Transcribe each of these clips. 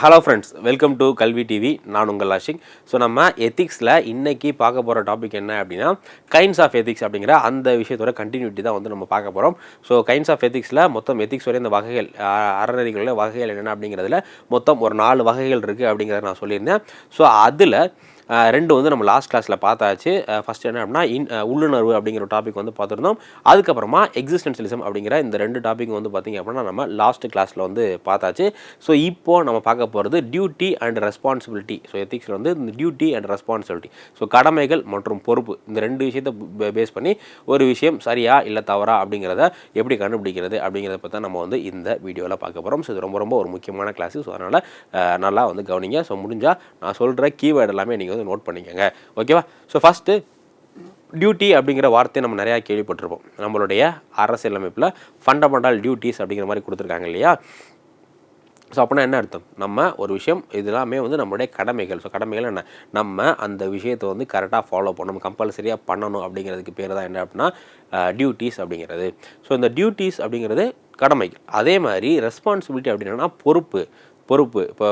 Hello friends welcome to Kalvi TV நான் உங்கள் லாஷிங் so நம்ம எத்திக்ஸில் இன்றைக்கி பார்க்க போகிற டாபிக் என்ன அப்படின்னா கைண்ட்ஸ் ஆஃப் எத்திக்ஸ் அப்படிங்கிற அந்த விஷயத்தோட கண்டினியூட்டி தான் வந்து நம்ம பார்க்க போகிறோம் ஸோ கைண்ட்ஸ் ஆஃப் எத்திக்ஸில் மொத்தம் எத்திக்ஸ் வரை இந்த வகைகள் அறநெறிகளில் வகைகள் என்னென்ன அப்படிங்கிறதுல மொத்தம் ஒரு நாலு வகைகள் இருக்குது அப்படிங்கிறத நான் சொல்லியிருந்தேன். ஸோ அதில் ரெண்டு வந்து நம்ம லாஸ்ட் கிளாஸில் பார்த்தாச்சு. ஃபஸ்ட் என்ன அப்படின்னா இன் உள்ளுணர்வு அப்படிங்கிற டாபிக் வந்து பார்த்துருந்தோம். அதுக்கப்புறமா எக்ஸிஸ்டன்சியலிசம் அப்படிங்கிற இந்த ரெண்டு டாபிக் வந்து பார்த்திங்க அப்படின்னா நம்ம லாஸ்ட் கிளாஸில் வந்து பார்த்தாச்சு. ஸோ இப்போ நம்ம பார்க்க போகிறது டியூட்டி அண்ட் ரெஸ்பான்சிபிலிட்டி ஸோ எத்திக்ஸில் வந்து இந்த டியூட்டி அண்ட் ரெஸ்பான்சிபிலிட்டி ஸோ கடமைகள் மற்றும் பொறுப்பு. இந்த ரெண்டு விஷயத்தை பேஸ் பண்ணி ஒரு விஷயம் சரியா இல்லை தவறா அப்படிங்கிறத எப்படி கண்டுபிடிக்கிறது அப்படிங்கிறத பற்றி நம்ம வந்து இந்த வீடியோவில் பார்க்க போகிறோம் ஸோ இது ரொம்ப ரொம்ப ஒரு முக்கியமான கிளாஸு ஸோ அதனால் நல்லா வந்து கவனிங்க. ஸோ முடிஞ்சால் நான் சொல்கிற கீவேர்டு எல்லாமே நீங்கள் வந்து நோட் பண்ணிக்கோங்க. ஓகேவா ஸோ ஃபஸ்ட்டு டியூட்டி அப்படிங்கிற வார்த்தையை நம்ம நிறையா கேள்விப்பட்டிருப்போம். நம்மளுடைய அரசியலமைப்பில் ஃபண்டமெண்டல் டியூட்டிஸ் அப்படிங்கிற மாதிரி கொடுத்துருக்காங்க இல்லையா? ஸோ அப்படின்னா என்ன அர்த்தம்? நம்ம ஒரு விஷயம் இதெல்லாமே வந்து நம்மளுடைய கடமைகள். ஸோ கடமைகள் என்ன? நம்ம அந்த விஷயத்தை வந்து கரெக்டாக ஃபாலோ பண்ணணும். கம்பல்சரியாக பண்ணணும் அப்படிங்கிறதுக்கு பேர் தான் என்ன அப்படின்னா டியூட்டிஸ் அப்படிங்கிறது. ஸோ இந்த டியூட்டிஸ் அப்படிங்கிறது கடமைகள். அதே மாதிரி ரெஸ்பான்சிபிலிட்டி அப்படின்னா பொறுப்பு. பொறுப்பு. இப்போ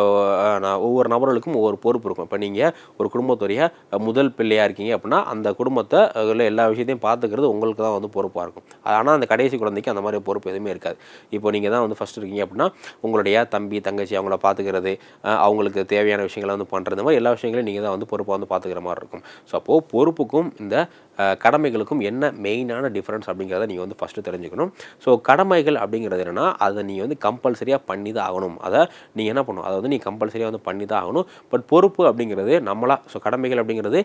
நான் ஒவ்வொரு நபர்களுக்கும் ஒவ்வொரு பொறுப்பு இருக்கும். இப்போ நீங்கள் ஒரு குடும்பத்துடைய முதல் பிள்ளையாக இருக்கீங்க அப்படின்னா அந்த குடும்பத்தை அதில் எல்லா விஷயத்தையும் பார்த்துக்கிறது உங்களுக்கு தான் வந்து பொறுப்பாக இருக்கும். ஆனால் அந்த கடைசி குழந்தைக்கு அந்த மாதிரி பொறுப்பு எதுவுமே இருக்காது. இப்போ நீங்கள் தான் வந்து ஃபஸ்ட் இருக்கீங்க அப்படின்னா உங்களுடைய தம்பி தங்கச்சி அவங்கள பார்த்துக்கிறது அவங்களுக்கு தேவையான விஷயங்களை வந்து பண்ணுறது மாதிரி எல்லா விஷயங்களையும் நீங்கள் தான் வந்து பொறுப்பாக வந்து பார்த்துக்கிற மாதிரி இருக்கும். ஸோ அப்போது பொறுப்புக்கும் இந்த கடமைகளுக்கும் என்ன மெயினான டிஃப்ரென்ஸ் அப்படிங்கிறத நீங்கள் வந்து ஃபஸ்ட்டு தெரிஞ்சுக்கணும். ஸோ கடமைகள் அப்படிங்கிறது என்னென்னா அதை நீங்கள் வந்து கம்பல்சரியாக பண்ணி தான் ஆகணும். அதை நீங்கள் என்ன பண்ணணும் அதை வந்து நீ கம்பல்சரியாக வந்து பண்ணி தான் ஆகணும். பட் பொறுப்பு அப்படிங்கிறது நம்மளா ஸோ கடமைகள் அப்படிங்கிறது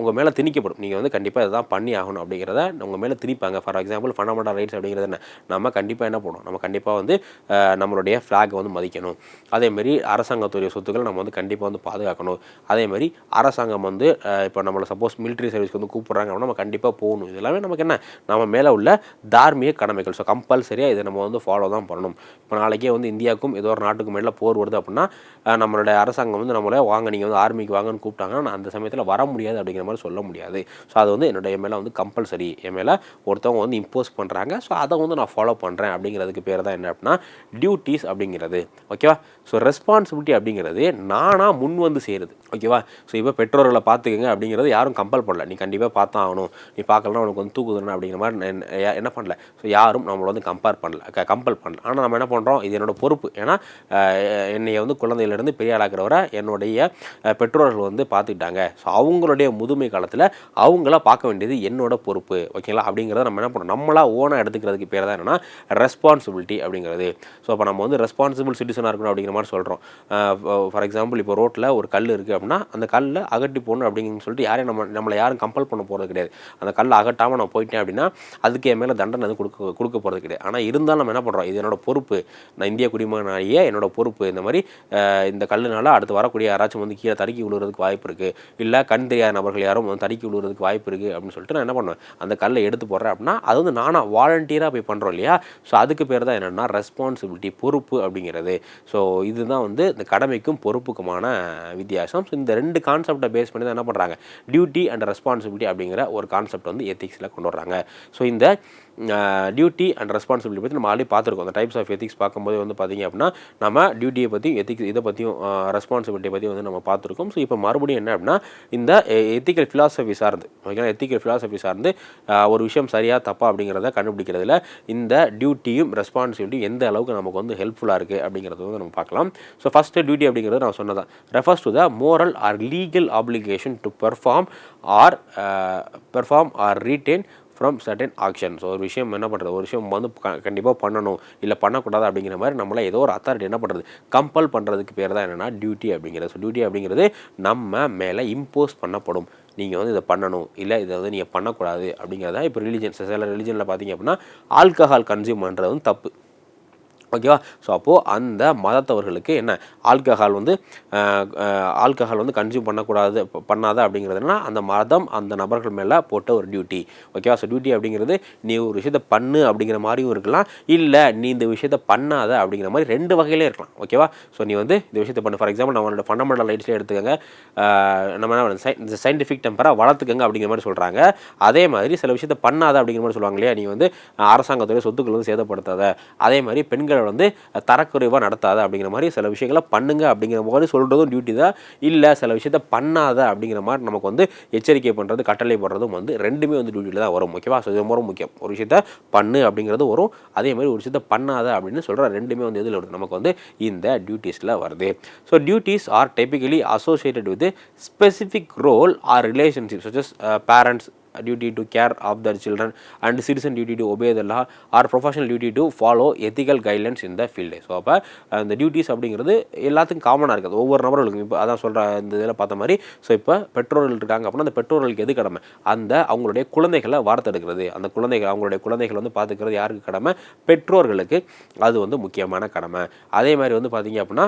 உங்கள் மேலே திணிக்கப்படும். நீங்கள் வந்து கண்டிப்பாக இதை தான் பண்ணி ஆகணும் அப்படிங்கிறத உங்கள் மேலே திணிப்பாங்க. ஃபார் எக்ஸாம்பிள் ஃபண்டமெண்டல் ரைட்ஸ் அப்படிங்கிறது என்ன? நம்ம கண்டிப்பாக என்ன பண்ணணும் நம்ம கண்டிப்பாக வந்து நம்மளுடைய ஃப்ளாகை வந்து மதிக்கணும். அதேமாரி அரசாங்கத்துடைய சொத்துக்களை நம்ம வந்து கண்டிப்பாக வந்து பாதுகாக்கணும். அதேமாதிரி அரசாங்கம் வந்து இப்போ நம்மளை சப்போஸ் மிலிட்ரி சர்வீஸ்க்கு வந்து கூப்பிட்றாங்க அப்படின்னா நம்ம கண்டிப்பாக போகணும். இதெல்லாமே நமக்கு என்ன? நம்ம மேலே உள்ள தார்மீக கடமைகள். ஸோ கம்பல்சரியாக இதை நம்ம வந்து ஃபாலோ தான் பண்ணணும். இப்போ நாளைக்கே வந்து இந்தியாவுக்கும் ஏதோ ஒரு நாட்டுக்கு மேலே போர் வருது அப்படின்னா நம்மளுடைய அரசாங்கம் வந்து நம்மளை வாங்க நீங்கள் வந்து ஆர்மிக்கு வாங்கன்னு கூப்பிட்டாங்கன்னா நான் அந்த சமயத்தில் வர முடியாது அப்படிங்கிற மாதிரி சொல்ல முடியாது. ஸோ அது வந்து என்னுடைய மேலே வந்து கம்பல்சரி என் மேலே ஒருத்தவங்க வந்து இம்போஸ் பண்ணுறாங்க ஸோ அதை வந்து நான் ஃபாலோ பண்ணுறேன் அப்படிங்கிறதுக்கு பேர் தான் என்ன அப்படின்னா டியூட்டிஸ் அப்படிங்கிறது. ஓகேவா ஸோ ரெஸ்பான்சிபிலிட்டி அப்படிங்கிறது நானாக முன் வந்து செய்கிறது ஓகேவா ஸோ இப்போ பெற்றோர்களை பார்த்துக்கங்க அப்படிங்கிறது யாரும் கம்பல் பண்ணல. நீ கண்டிப்பாக பார்த்தா ஆகணும். நீ பார்க்கலனா உனக்கு வந்து தூக்குதுன்னு அப்படிங்கிற மாதிரி என்ன- என்ன பண்ணல. ஸோ யாரும் நம்மளை வந்து கம்பேர் பண்ணல கம்பல் பண்ணல. ஆனால் நம்ம என்ன பண்ணுறோம் இது என்னோட பொறுப்பு. ஏன்னா என்னையை வந்து குழந்தையிலேருந்து பெரிய ஆளாக்குறவரை என்னுடைய பெற்றோர்கள் வந்து பார்த்துக்கிட்டாங்க. ஸோ அவங்களுடைய முதுமை காலத்தில் அவங்கள பார்க்க வேண்டியது என்னோட பொறுப்பு. ஓகேங்களா? அப்படிங்கிறத நம்ம என்ன பண்ணுறோம் நம்மளாக ஓனாக எடுத்துக்கிறதுக்கு பேர் தான் என்னன்னா ரெஸ்பான்சிபிலிட்டி அப்படிங்கிறது. ஸோ அப்போ நம்ம வந்து ரெஸ்பான்சிபிள் சிட்டிசனாக இருக்கணும் அப்படிங்கிற மாதிரி சொல்கிறோம் ஃபார் எக்ஸாம்பிள் இப்போ ரோட்டில் ஒரு கல் இருக்குது அப்படின்னா அந்த கல்லை அகட்டி போடணும் அப்படின்னு சொல்லிட்டு யாரையும் நம்ம நம்மளை யாரும் கம்பல் பண்ண போகிறது கிடையாது. அந்த கல் அகட்டாமல் நான் போயிட்டேன் அப்படின்னா அதுக்கு என் மேலே தண்டனை வந்து கொடுக்க கொடுக்க போகிறது கிடையாது. ஆனால் இருந்தாலும் நம்ம என்ன பண்ணுறோம் இது என்னோட பொறுப்பு. நான் இந்திய குடிமகனாகிய என்னோட பொறுப்பு. இந்த மாதிரி இந்த கல்லுனால அடுத்து வரக்கூடிய யாராச்சும் வந்து கீழே தடுக்கி விழுறதுக்கு வாய்ப்பு இருக்குது இல்லை கண் தெரியாத நபர்கள் யாரும் வந்து தடுக்கி விழுறதுக்கு வாய்ப்பு இருக்குது அப்படின்னு சொல்லிட்டு நான் என்ன பண்ணுவேன்? அந்த கல்லை எடுத்து போடுறேன் அப்படின்னா அது வந்து நானாக வாலண்டியராக போய் பண்ணுறோம் இல்லையா? ஸோ அதுக்கு பேர் தான் என்னென்னா ரெஸ்பான்சிபிலிட்டி பொறுப்பு அப்படிங்கிறது. ஸோ இதுதான் வந்து இந்த கடமைக்கும் பொறுப்புக்குமான வித்தியாசம். ஸோ இந்த ரெண்டு கான்செப்டை பேஸ் பண்ணி தான் என்ன பண்ணுறாங்க டியூட்டி அண்ட் ரெஸ்பான்சிபிலிட்டி அப்படிங்கிற ஒரு கான்செப்ட் வந்து எத்திக்ஸில் கொண்டு வர்றாங்க. ஸோ இந்த டியூட்டி அண்ட் ரெஸ்பான்சிபிலிட்டி பற்றி நம்ம ஆல்ரெடி பார்த்துருக்கோம். அந்த டைப்ஸ் ஆஃப் எத்திக்ஸ் பார்க்கும்போது வந்து பார்த்தீங்க அப்படின்னா நம்ம டியூட்டியை பற்றி எத்திக்ஸ் இதை பற்றியும் ரெஸ்பான்சிபிலிட்டியை பற்றி வந்து நம்ம பார்த்துருக்கோம். ஸோ இப்போ மறுபடியும் என்ன அப்படின்னா இந்த எத்திக்கல் ஃபிலாசபி சார்ந்து ஓகேங்களா எத்திக்கல் ஃபிலாசபி சார்ந்து ஒரு விஷயம் சரியா தப்பா அப்படிங்கிறத கண்டுபிடிக்கிறதுல இந்த டியூட்டியும் ரெஸ்பான்சிபிலிட்டியும் எந்த அளவுக்கு நமக்கு வந்து ஹெல்ப்ஃபுல்லாக இருக்குது அப்படிங்கிறது வந்து நம்ம பார்க்கலாம். ஸோ ஃபஸ்ட்டு டியூட்டி அப்படிங்கிறது நான் சொன்னதான் refers to the moral or legal obligation to perform or perform or retain from certain action so ஒரு விஷயம் என்ன பண்ணுறது ஒரு விஷயம் வந்து கண்டிப்பாக பண்ணணும். இல்லை பண்ணக்கூடாது அப்படிங்கிற மாதிரி நம்மளை ஏதோ ஒரு அத்தாரிட்டி என்ன பண்ணுறது கம்பல் பண்ணுறதுக்கு பேர் தான் என்னென்னா டியூட்டி அப்படிங்கிறது. ஸோ டியூட்டி அப்படிங்கிறது நம்ம மேலே இம்போஸ் பண்ணப்படும். நீங்கள் வந்து இதை பண்ணணும். இல்லை இதை வந்து நீங்கள் பண்ணக்கூடாது அப்படிங்கிறத இப்போ ரிலிஜன் சில ரிலிஜனில் பார்த்தீங்க அப்படின்னா ஆல்கஹால் கன்சியூம் பண்ணுறது வந்து தப்பு. ஓகேவா? ஸோ அப்போது அந்த மதத்தவர்களுக்கு என்ன? ஆல்கஹால் வந்து ஆல்கஹால் வந்து கன்சியூம் பண்ணக்கூடாது ப- பண்ணாத அப்படிங்கிறதுனா அந்த மதம் அந்த நபர்கள் மேலே போட்ட ஒரு டியூட்டி ஓகேவா? ஸோ டியூட்டி அப்படிங்கிறது நீ ஒரு விஷயத்த பண்ணு அப்படிங்கிற மாதிரியும் இருக்கலாம். இல்லை நீ இந்த விஷயத்த பண்ணாத அப்படிங்கிற மாதிரி ரெண்டு வகையிலே இருக்கலாம். ஓகேவா? ஸோ நீ வந்து இந்த விஷயத்தை பண்ணு. ஃபார் எக்ஸாம்பிள் நம்மளோட ஃபண்டமெண்டல் ரைட்ஸ்லேயே எடுத்துக்கோங்க. நம்ம என்ன சை இந்த சயின்டிஃபிக் டெம்பராக வளர்த்துக்கங்க அப்படிங்கிற மாதிரி சொல்கிறாங்க அதே மாதிரி சில விஷயத்த பண்ணாத அப்படிங்கிற மாதிரி சொல்லுவாங்க இல்லையா? நீ வந்து அரசாங்கத்துடைய சொத்துக்கள் வந்து சேதப்படுத்தாத. அதே மாதிரி பெண்கள் வந்து தரக்குறைவாக நடத்தாத அப்படிங்கிற மாதிரி சில விஷயங்களை பண்ணுங்க அப்படிங்கிற மாதிரி சொல்கிறதும் டியூட்டி தான். இல்லை சில விஷயத்த பண்ணாத அப்படிங்கிற மாதிரி நமக்கு வந்து எச்சரிக்கை பண்ணுறது கட்டளை போடுறதும் வந்து ரெண்டுமே வந்து டியூட்டியில் தான் வரும். ஓகேவா? ஸோ இது ரொம்ப முக்கியம். ஒரு விஷயத்த பண்ணு அப்படிங்கிறது வரும். அதே மாதிரி ஒரு விஷயத்த பண்ணாத அப்படின்னு சொல்கிற ரெண்டுமே வந்து எதில் வருது நமக்கு வந்து இந்த டியூட்டிஸில் வருது. So duties are typically associated with specific role or relationship such as parents duty to care of their children. And citizen duty to obey the law or professional duty to follow ethical guidelines in the field. So அப்போ அந்த duties அப்படிங்கிறது எல்லாத்துக்கும் காமனாக இருக்குது. ஒவ்வொரு நபர்களுக்கும். இப்போ அதான் சொல்கிற இந்த இதில் பார்த்த மாதிரி. ஸோ இப்போ பெற்றோர்கள் இருக்காங்க அப்படின்னா அந்த பெற்றோர்களுக்கு எது கடமை? அந்த அவங்களுடைய குழந்தைகளை வார்த்தெடுக்கிறது அந்த குழந்தைகள் அவங்களுடைய குழந்தைகள் வந்து பார்த்துக்கிறது யாருக்கு கடமை? பெற்றோர்களுக்கு. அது வந்து முக்கியமான கடமை. அதே மாதிரி வந்து பார்த்தீங்க அப்படின்னா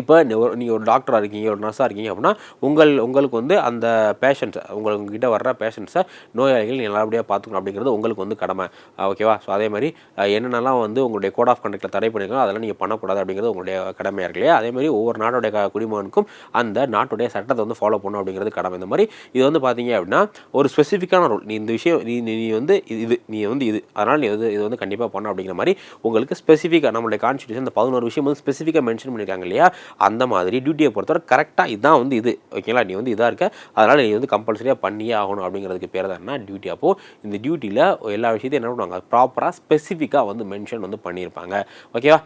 இப்போ நீங்கள் ஒரு டாக்டராக இருக்கீங்க ஒரு நர்ஸாக இருக்கீங்க அப்படின்னா உங்கள் உங்களுக்கு வந்து அந்த பேஷண்ட்ஸை உங்கள்கிட்ட உங்ககிட்ட வர்ற பேஷண்ட்ஸை நோயாளிகள் நல்லபடியாக பார்த்துக்கணும் அப்படிங்கிறது உங்களுக்கு வந்து கடமை. ஓகேவா ஸோ அதே மாதிரி என்னென்னலாம் வந்து உங்களுடைய கோட் ஆஃப் கண்டக்டில் தடை பண்ணிக்கலாம் அதெல்லாம் நீங்கள் பண்ணக்கூடாது அப்படிங்கிறது உங்களுடைய கடமையாக இருக்கு இல்லையா? அதே மாதிரி ஒவ்வொரு நாட்டுடைய குடிமகனுக்கும் அந்த நாட்டுடைய சட்டத்தை வந்து ஃபாலோ பண்ணணும் அப்படிங்கிறது கடமை. இந்த மாதிரி இது வந்து பார்த்தீங்க அப்படின்னா ஒரு ஸ்பெசிஃபிக்கான ரூல் நீ இந்த விஷயம் நீ நீ வந்து இது இது நீ வந்து இது. அதனால் நீ வந்து இது வந்து கண்டிப்பாக பண்ணணும் அப்படிங்கிற மாதிரி உங்களுக்கு ஸ்பெசிஃபிக்காக நம்மளுடைய கான்ஸ்டியூஷன் இந்த பதினோரு விஷயம் வந்து ஸ்பெசிஃபிக்காக மென்ஷன் பண்ணியிருக்காங்க இல்லையா? அந்த மாதிரி டியூட்டியை பொறுத்தவரை கரெக்டாக இதுதான் வந்து இது. ஓகேங்களா நீ வந்து இதாக இருக்க. அதனால் நீ வந்து கம்பல்சரியாக பண்ணியே ஆகணும் அப்படிங்கிறதுக்கு பேர் தான் என்ன டியூட்டி அப்போது இந்த டியூட்டியில் எல்லா விஷயத்தையும் என்ன பண்ணுவாங்க? ப்ராப்பராக ஸ்பெசிஃபிக்காக வந்து மென்ஷன் வந்து பண்ணியிருப்பாங்க. ஓகேவா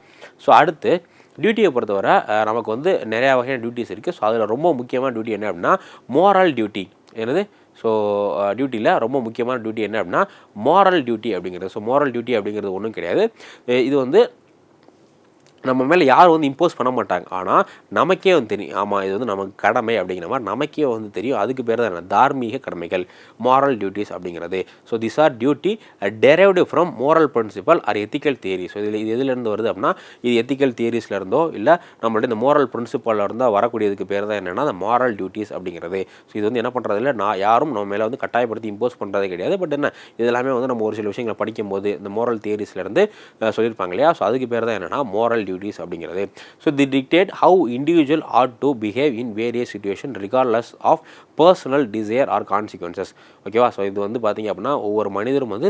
ஸோ அடுத்து டியூட்டியை பொறுத்தவரை நமக்கு வந்து நிறையா வகையான டியூட்டிஸ் இருக்குது ஸோ அதில் ரொம்ப முக்கியமான டியூட்டி என்ன அப்படின்னா மோரல் டியூட்டி என்னது? ஸோ டியூட்டியில் ரொம்ப முக்கியமான டியூட்டி என்ன அப்படின்னா மோரல் டியூட்டி அப்படிங்கிறது. ஸோ மோரல் டியூட்டி அப்படிங்கிறது ஒன்றும் கிடையாது. இது வந்து நம்ம மேலே யாரும் வந்து இம்போஸ் பண்ண மாட்டாங்க. ஆனால் நமக்கே வந்து தெரியும். ஆமாம் இது வந்து நமக்கு கடமை அப்படிங்கிற மாதிரி நமக்கே வந்து தெரியும். அதுக்கு பேர் தான் என்ன? தார்மீக கடமைகள். மாரல் டியூட்டிஸ் அப்படிங்கிறது. So this are duty derived from moral principle or ethical theory so இதில் இது எதுலேருந்து வருது அப்படின்னா இது எத்திக்கல் தியரிஸ்ல இருந்தோ இல்லை நம்மளுடைய இந்த மோரல் பிரின்சிபலில் இருந்தால் வரக்கூடியதுக்கு பேர் தான் என்னென்னா அந்த மாரல் டியூட்டிஸ் அப்படிங்கிறது. ஸோ இது வந்து என்ன பண்ணுறது இல்லை நான் யாரும் நம்ம மேலே வந்து கட்டாயப்படுத்தி இம்போஸ் பண்ணுறதே கிடையாது. பட் என்ன? இதெல்லாமே வந்து நம்ம ஒரு சில விஷயங்களை படிக்கும்போது இந்த மோரல் தியரிஸ்லேருந்து சொல்லியிருப்பாங்க இல்லையா? ஸோ அதுக்கு பேர் தான் என்னென்னா மோரல் டியூட்டிஸ் அப்படிங்கிறது. So the dictate how individual are to behave in various situation regardless of personal desire or consequences ஓகேவா ஸோ இது வந்து பார்த்திங்க அப்படின்னா ஒவ்வொரு மனிதரும் வந்து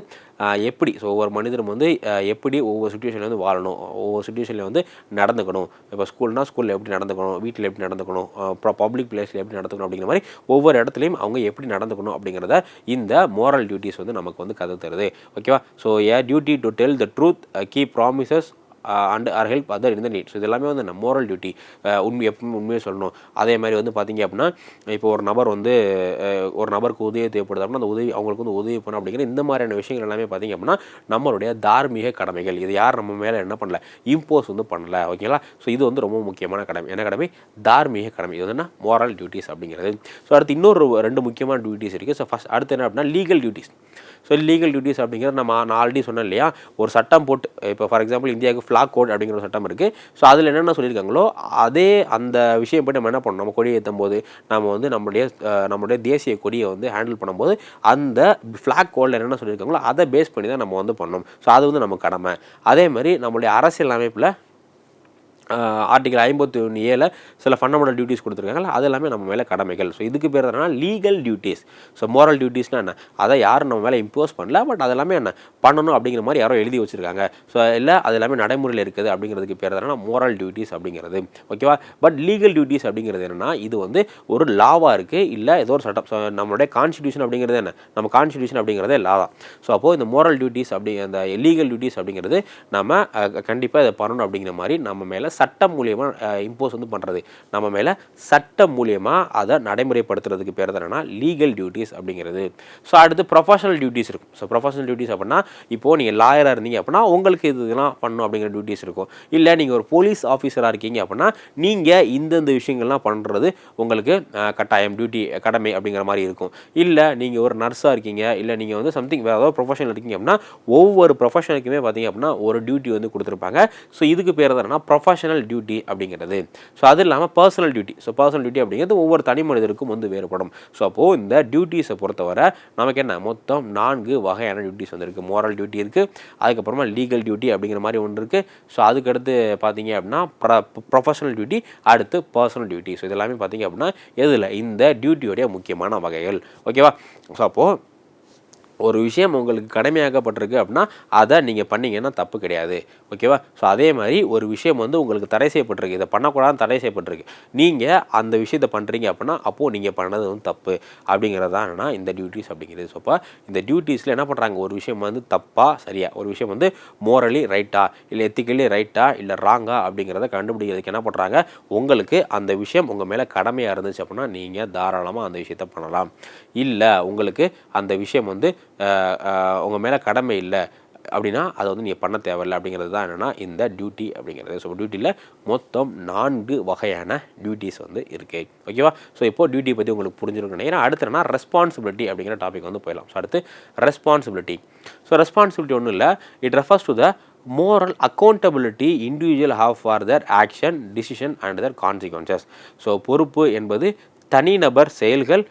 எப்படி ஸோ ஒவ்வொரு மனிதரும் வந்து எப்படி ஒவ்வொரு சுச்சுவேஷனில் வந்து வாழணும்? ஒவ்வொரு சுச்சுவேஷனில் வந்து நடந்துக்கணும். இப்போ ஸ்கூல்னால் ஸ்கூலில் எப்படி நடந்துக்கணும்? வீட்டில் எப்படி நடந்துக்கணும்? அப்புறம் பப்ளிக் பிளேஸில் எப்படி நடந்துக்கணும்? அப்படிங்கிற மாதிரி ஒவ்வொரு இடத்துலையும் அவங்க எப்படி நடந்துக்கணும்? அப்படிங்கிறத இந்த மோரல் டியூட்டிஸ் வந்து நமக்கு வந்து கதை தருது. ஓகேவா so a duty to tell the truth keep promises and or help other இந்த நீட் ஸோ இது எல்லாமே வந்து நம்ம மோரல் டியூட்டி உண்மை எப்பவுமே உண்மையை சொல்லணும். அதே மாதிரி வந்து பார்த்தீங்க அப்படின்னா இப்போ ஒரு நபர் வந்து ஒரு நபருக்கு உதவி தேவைப்படுது அப்படின்னா அந்த உதவி அவங்களுக்கு வந்து உதவி பண்ணணும் அப்படிங்கிற இந்த மாதிரியான விஷயங்கள் எல்லாமே பார்த்தீங்க அப்படின்னா நம்மளுடைய தார்மீக கடமைகள். இது யார் நம்ம மேலே என்ன பண்ணல? இம்போஸ் வந்து பண்ணல. ஓகேங்களா ஸோ இது வந்து ரொம்ப முக்கியமான கடமை. என்ன கடமை? தார்மீக கடமை. இது வந்து என்ன moral டியூட்டிஸ் அப்படிங்கிறது. ஸோ அடுத்து இன்னொரு ரெண்டு முக்கியமான டியூட்டிஸ் இருக்குது ஸோ ஃபஸ்ட் அடுத்து என்ன அப்படின்னா legal duties so legal duties அப்படிங்கிறது நம்ம நான் ஆல்ரெடி சொன்னேன் இல்லையா? ஒரு சட்டம் போட்டு இப்போ ஃபார் எக்ஸாம்பிள் இந்தியாவுக்கு ஃப்ளாக் கோட் அப்படிங்கிற ஒரு சட்டம் இருக்குது ஸோ அதில் என்னென்ன சொல்லியிருக்காங்களோ அதே அந்த விஷயம் பற்றி நம்ம என்ன பண்ணணும்? நம்ம கொடியை ஏற்றும் போது நம்ம வந்து நம்மளுடைய நம்மளுடைய தேசிய கொடியை வந்து ஹேண்டில் பண்ணும்போது அந்த ஃப்ளாக் கோடில் என்னென்ன சொல்லியிருக்காங்களோ அதை பேஸ் பண்ணி தான் நம்ம வந்து பண்ணணும். ஸோ அது வந்து நம்ம கடமை. அதே மாதிரி நம்மளுடைய அரசியல் அமைப்பில் ஆர்டிகல் ஐம்பத்தி ஒன்று ஏல சில ஃபண்டமெண்டல் டியூட்டிஸ் கொடுத்துருக்காங்கல்ல அது எல்லாமே நம்ம மேலே கடமைகள். ஸோ இதுக்கு பேர் என்னன்னா லீகல் டியூட்டிஸ் ஸோ மோரல் டியூட்டிஸ்னால் என்ன? அதை யாரும் நம்ம மேலே இம்போஸ் பண்ணல பட் அது எல்லாமே என்ன? பண்ணணும் அப்படிங்கிற மாதிரி யாரோ எழுதி வச்சுருக்காங்க. ஸோ இல்லை அது எல்லாமே நடைமுறையில் இருக்குது அப்படிங்கிறதுக்கு பேர் என்னன்னா மோரல் டியூட்டிஸ் அப்படிங்கிறது. ஓகேவா பட் லீகல் டியூட்டிஸ் அப்படிங்கிறது என்னன்னா இது வந்து ஒரு லாவாக இருக்குது இல்லை ஏதோ ஒரு சட்டம் ஸோ நம்மளுடைய கான்ஸ்டியூஷன் அப்படிங்கிறது என்ன? நம்ம கான்ஸ்டியூஷன் அப்படிங்கிறதே லா தான். ஸோ அப்போது இந்த மோரல் டியூட்டிஸ் அப்படி அந்த லீகல் டியூட்டிஸ் அப்படிங்கிறது நம்ம கண்டிப்பாக இதை பண்ணணும் அப்படிங்கிற மாதிரி நம்ம மேலே சட்டம் மூலியமாக இம்போஸ் வந்து பண்ணுறது நம்ம மேலே சட்டம் மூலியமாக அதை நடைமுறைப்படுத்துறதுக்கு பேர் தான் லீகல் டியூட்டிஸ் அப்படிங்கிறது. ஸோ அடுத்து ப்ரொஃபஷனல் டியூட்டிஸ் இருக்கும். ஸோ ப்ரொஃபஷனல் டியூட்டிஸ் அப்படின்னா இப்போது நீங்கள் லாயராக இருந்தீங்க அப்படின்னா உங்களுக்கு இதெல்லாம் பண்ணணும் அப்படிங்கிற டியூட்டிஸ் இருக்கும். இல்லை நீங்கள் ஒரு போலீஸ் ஆஃபீஸராக இருக்கீங்க அப்படின்னா நீங்கள் இந்தந்த விஷயங்கள்லாம் பண்ணுறது உங்களுக்கு கட்டாயம் டியூட்டி கடமை அப்படிங்கிற மாதிரி இருக்கும். இல்லை நீங்கள் ஒரு நர்ஸாக இருக்கீங்க இல்லை நீங்கள் வந்து சம்திங் வேறு ஏதாவது ப்ரொஃபஷனில் இருக்கீங்க அப்படின்னா ஒவ்வொரு ப்ரொஃபஷனுக்குமே பார்த்தீங்க அப்படின்னா ஒரு டியூட்டி வந்து கொடுத்துருப்பாங்க. ஸோ இதுக்கு பேர் தான் ப்ரொஃபஷன் ப்ரொஃபஷனல் டியூட்டி அப்படிங்கிறது. ஸோ அது இல்லாமல் personal duty so personal duty அப்படிங்கிறது ஒவ்வொரு தனி மனிதருக்கும் வந்து வேறுபடும். ஸோ அப்போது இந்த டியூட்டிஸை பொறுத்தவரை நமக்கு என்ன? மொத்தம் நான்கு வகையான டியூட்டிஸ் வந்துருக்கு மோரல் டியூட்டி இருக்குது அதுக்கப்புறமா லீகல் டியூட்டி அப்படிங்கிற மாதிரி ஒன்று இருக்குது ஸோ அதுக்கடுத்து பார்த்தீங்க அப்படின்னா ப்ரொஃபஷனல் டியூட்டி அடுத்து பர்சனல் டியூட்டி ஸோ இதெல்லாமே பார்த்தீங்க அப்படின்னா எதில்? இந்த டியூட்டியோடைய முக்கியமான வகைகள். ஓகேவா ஸோ அப்போது ஒரு விஷயம் உங்களுக்கு கடமையாக்கப்பட்டிருக்கு அப்படின்னா அதை நீங்கள் பண்ணீங்கன்னா தப்பு கிடையாது. ஓகேவா? ஸோ அதே மாதிரி ஒரு விஷயம் வந்து உங்களுக்கு தடை செய்யப்பட்டிருக்கு. இதை பண்ணக்கூடாதுன்னு தடை செய்யப்பட்டிருக்கு. நீங்கள் அந்த விஷயத்தை பண்ணுறீங்க அப்படின்னா அப்போது நீங்கள் பண்ணது வந்து தப்பு அப்படிங்கிறது தான் என்னன்னா இந்த டியூட்டிஸ் அப்படிங்கிறது. ஸோ அப்போ இந்த டியூட்டிஸில் என்ன பண்ணுறாங்க ஒரு விஷயம் வந்து தப்பா சரியா? ஒரு விஷயம் வந்து மோரலி ரைட்டா இல்லை எத்திக்கலி ரைட்டா இல்லை ராங்கா அப்படிங்கிறத கண்டுபிடிக்கிறதுக்கு என்ன பண்ணுறாங்க உங்களுக்கு அந்த விஷயம் உங்கள் மேலே கடமையாக இருந்துச்சு அப்படின்னா நீங்கள் தாராளமாக அந்த விஷயத்தை பண்ணலாம். இல்லை உங்களுக்கு அந்த விஷயம் வந்து உங்கள் மேலே கடமை இல்லை அப்படின்னா அதை வந்து நீங்கள் பண்ண தேவையில்லை அப்படிங்கிறது தான் என்னென்னா இந்த டியூட்டி அப்படிங்கிறது. ஸோ டியூட்டியில் மொத்தம் நான்கு வகையான டியூட்டிஸ் வந்து இருக்குது ஓகேவா ஸோ இப்போ டியூட்டி பற்றி உங்களுக்கு புரிஞ்சிருக்குன்னு நினைக்கிறேன். அடுத்தனா ரெஸ்பான்சிபிலிட்டி அப்படிங்கிற டாபிக் வந்து போயிடலாம். ஸோ அடுத்து ரெஸ்பான்சிபிலிட்டி ஸோ ரெஸ்பான்சிபிலிட்டி ஒன்றும் இல்லை. It refers to the moral accountability individual have for their action decision and their consequences so பொறுப்பு என்பது தனிநபர் செயல்கள்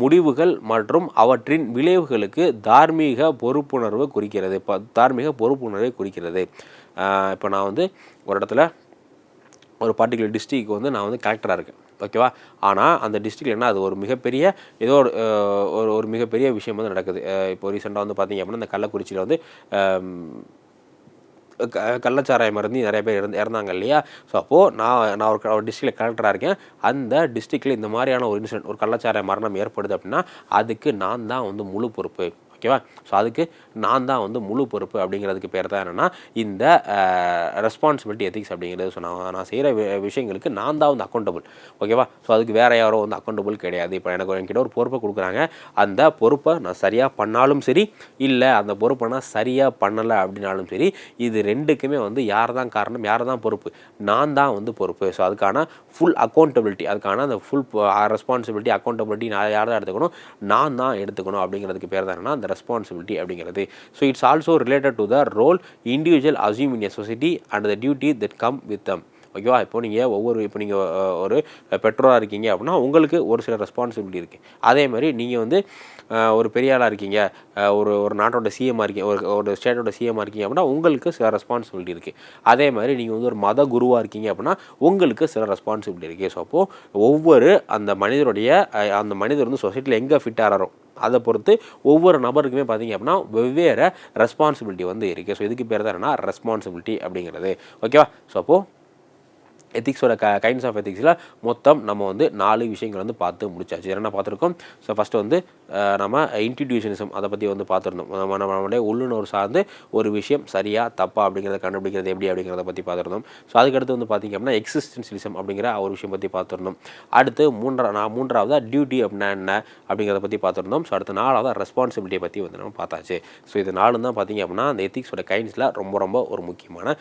முடிவுகள் மற்றும் அவற்றின் விளைவுகளுக்கு தார்மீக பொறுப்புணர்வு குறிக்கிறது. இப்போ தார்மீக பொறுப்புணர்வை குறிக்கிறது. இப்போ நான் வந்து ஒரு இடத்துல ஒரு பர்டிகுலர் டிஸ்ட்ரிக்கு வந்து நான் வந்து கலெக்டராக இருக்கேன். ஓகேவா ஆனால் அந்த டிஸ்ட்ரிக்டில் என்ன அது ஒரு மிகப்பெரிய ஏதோ ஒரு ஒரு ஒரு மிகப்பெரிய விஷயம் வந்து நடக்குது. இப்போ ரீசெண்டாக வந்து பார்த்தீங்க அப்படின்னா இந்த கள்ளக்குறிச்சியில் வந்து கள்ளச்சாராயம் மருந்து நிறைய பேர் இறந்து இறந்தாங்க இல்லையா? ஸோ அப்போது நான் நான் ஒரு ஒரு டிஸ்ட்ரிக்டில் கலெக்டராக இருக்கேன். அந்த டிஸ்ட்ரிக்டில் இந்த மாதிரியான ஒரு இன்சிடென்ட் ஒரு கள்ளச்சாராய மரணம் ஏற்படுது அப்படின்னா அதுக்கு நான் தான் வந்து முழு பொறுப்பு. ஓகேவா? ஸோ அதுக்கு நான் தான் வந்து முழு பொறுப்பு அப்படிங்கிறதுக்கு பேர் தான் என்னென்னா இந்த ரெஸ்பான்சிபிலிட்டி எத்திக்ஸ் அப்படிங்கிறது ஸோ நான் நான் செய்கிற விஷயங்களுக்கு நான் தான் வந்து அக்கௌண்டபுள் ஓகேவா? ஸோ அதுக்கு வேறு யாரோ வந்து அக்கௌண்டபுள் கிடையாது. இப்போ எனக்கு என்கிட்ட ஒரு பொறுப்பை கொடுக்குறாங்க. அந்த பொறுப்பை நான் சரியாக பண்ணாலும் சரி இல்லை அந்த பொறுப்பை நான் சரியாக பண்ணலை அப்படின்னாலும் சரி இது ரெண்டுக்குமே வந்து யார் தான் காரணம் யார் தான் பொறுப்பு? நான் தான் வந்து பொறுப்பு. ஸோ அதுக்கான ஃபுல் அக்கௌண்டபிலிட்டி அதுக்கான அந்த ஃபுல் ரெஸ்பான்சிபிலிட்டி அக்கௌண்டபிலிட்டி நான் யார் தான் எடுத்துக்கணும்? நான் தான் எடுத்துக்கணும் அப்படிங்கிறதுக்கு பேர் தான் என்னன்னா அந்த ரெஸ்பான்சிபிலிட்டி அப்படிங்கிறது. So it's also related to the role individual assume in a society and the duty that come with them ஓகேவா இப்போ நீங்கள் ஒவ்வொரு இப்போ நீங்கள் ஒரு பெற்றோராக இருக்கீங்க அப்படின்னா உங்களுக்கு ஒரு சில ரெஸ்பான்சிபிலிட்டி இருக்குது அதே மாதிரி நீங்கள் வந்து ஒரு பெரிய ஆளாக இருக்கீங்க ஒரு ஒரு நாட்டோட சிஎம்மாக இருக்கீங்க ஒரு ஒரு ஸ்டேட்டோட சிஎம்மாக இருக்கீங்க அப்படின்னா உங்களுக்கு சில ரெஸ்பான்சிபிலிட்டி இருக்குது அதே மாதிரி நீங்கள் வந்து ஒரு மத குருவாக இருக்கீங்க அப்படின்னா உங்களுக்கு சில ரெஸ்பான்சிபிலிட்டி இருக்குது ஸோ அப்போது ஒவ்வொரு அந்த மனிதருடைய அந்த மனிதர் வந்து சொசைட்டியில் எங்கே ஃபிட் ஆகிறாரோ அதை பொறுத்து ஒவ்வொரு நபருக்குமே பார்த்தீங்க அப்படின்னா வெவ்வேறு ரெஸ்பான்சிபிலிட்டி வந்து இருக்குது ஸோ இதுக்கு பேர் தான் என்ன ரெஸ்பான்சிபிலிட்டி அப்படிங்கிறது. ஓகேவா ஸோ அப்போது எத்திக்ஸோட க கைண்ட்ஸ் ஆஃப் எத்திக்ஸில் மொத்தம் நம்ம வந்து நாலு விஷயங்கள் வந்து பார்த்து முடிச்சாச்சு. என்ன பார்த்துருக்கோம். ஸோ ஃபஸ்ட்டு வந்து நம்ம இன்டிடியூஷனிசம் அதை பற்றி வந்து பார்த்துருந்தோம். நம்ம நம்மளுடைய உள்ளுணர்வு சார்ந்து ஒரு விஷயம் சரியாக தப்பா அப்படிங்கிறத கண்டுபிடிக்கிறது எப்படி அப்படிங்கிறத பற்றி பார்த்துருந்தோம். ஸோ அதுக்கடுத்து வந்து பார்த்திங்க அப்படின்னா எக்ஸிஸ்டன்சியலிசம் அப்படிங்கிற ஒரு விஷயம் பற்றி பார்த்துருந்தோம். அடுத்து மூன்றா நான் மூன்றாவது டியூட்டி அப்படின்னா என்ன அப்படிங்கிறத பற்றி பார்த்துருந்தோம். ஸோ அடுத்து நாலாவது ரெஸ்பான்சிபிலிட்டியை பற்றி வந்து நம்ம பார்த்தாச்சு. ஸோ இது நாலு தான் பார்த்திங்க அப்படின்னா அந்த எத்திக்ஸோட கைண்ட்ஸில் ரொம்ப ரொம்ப ஒரு முக்கியமான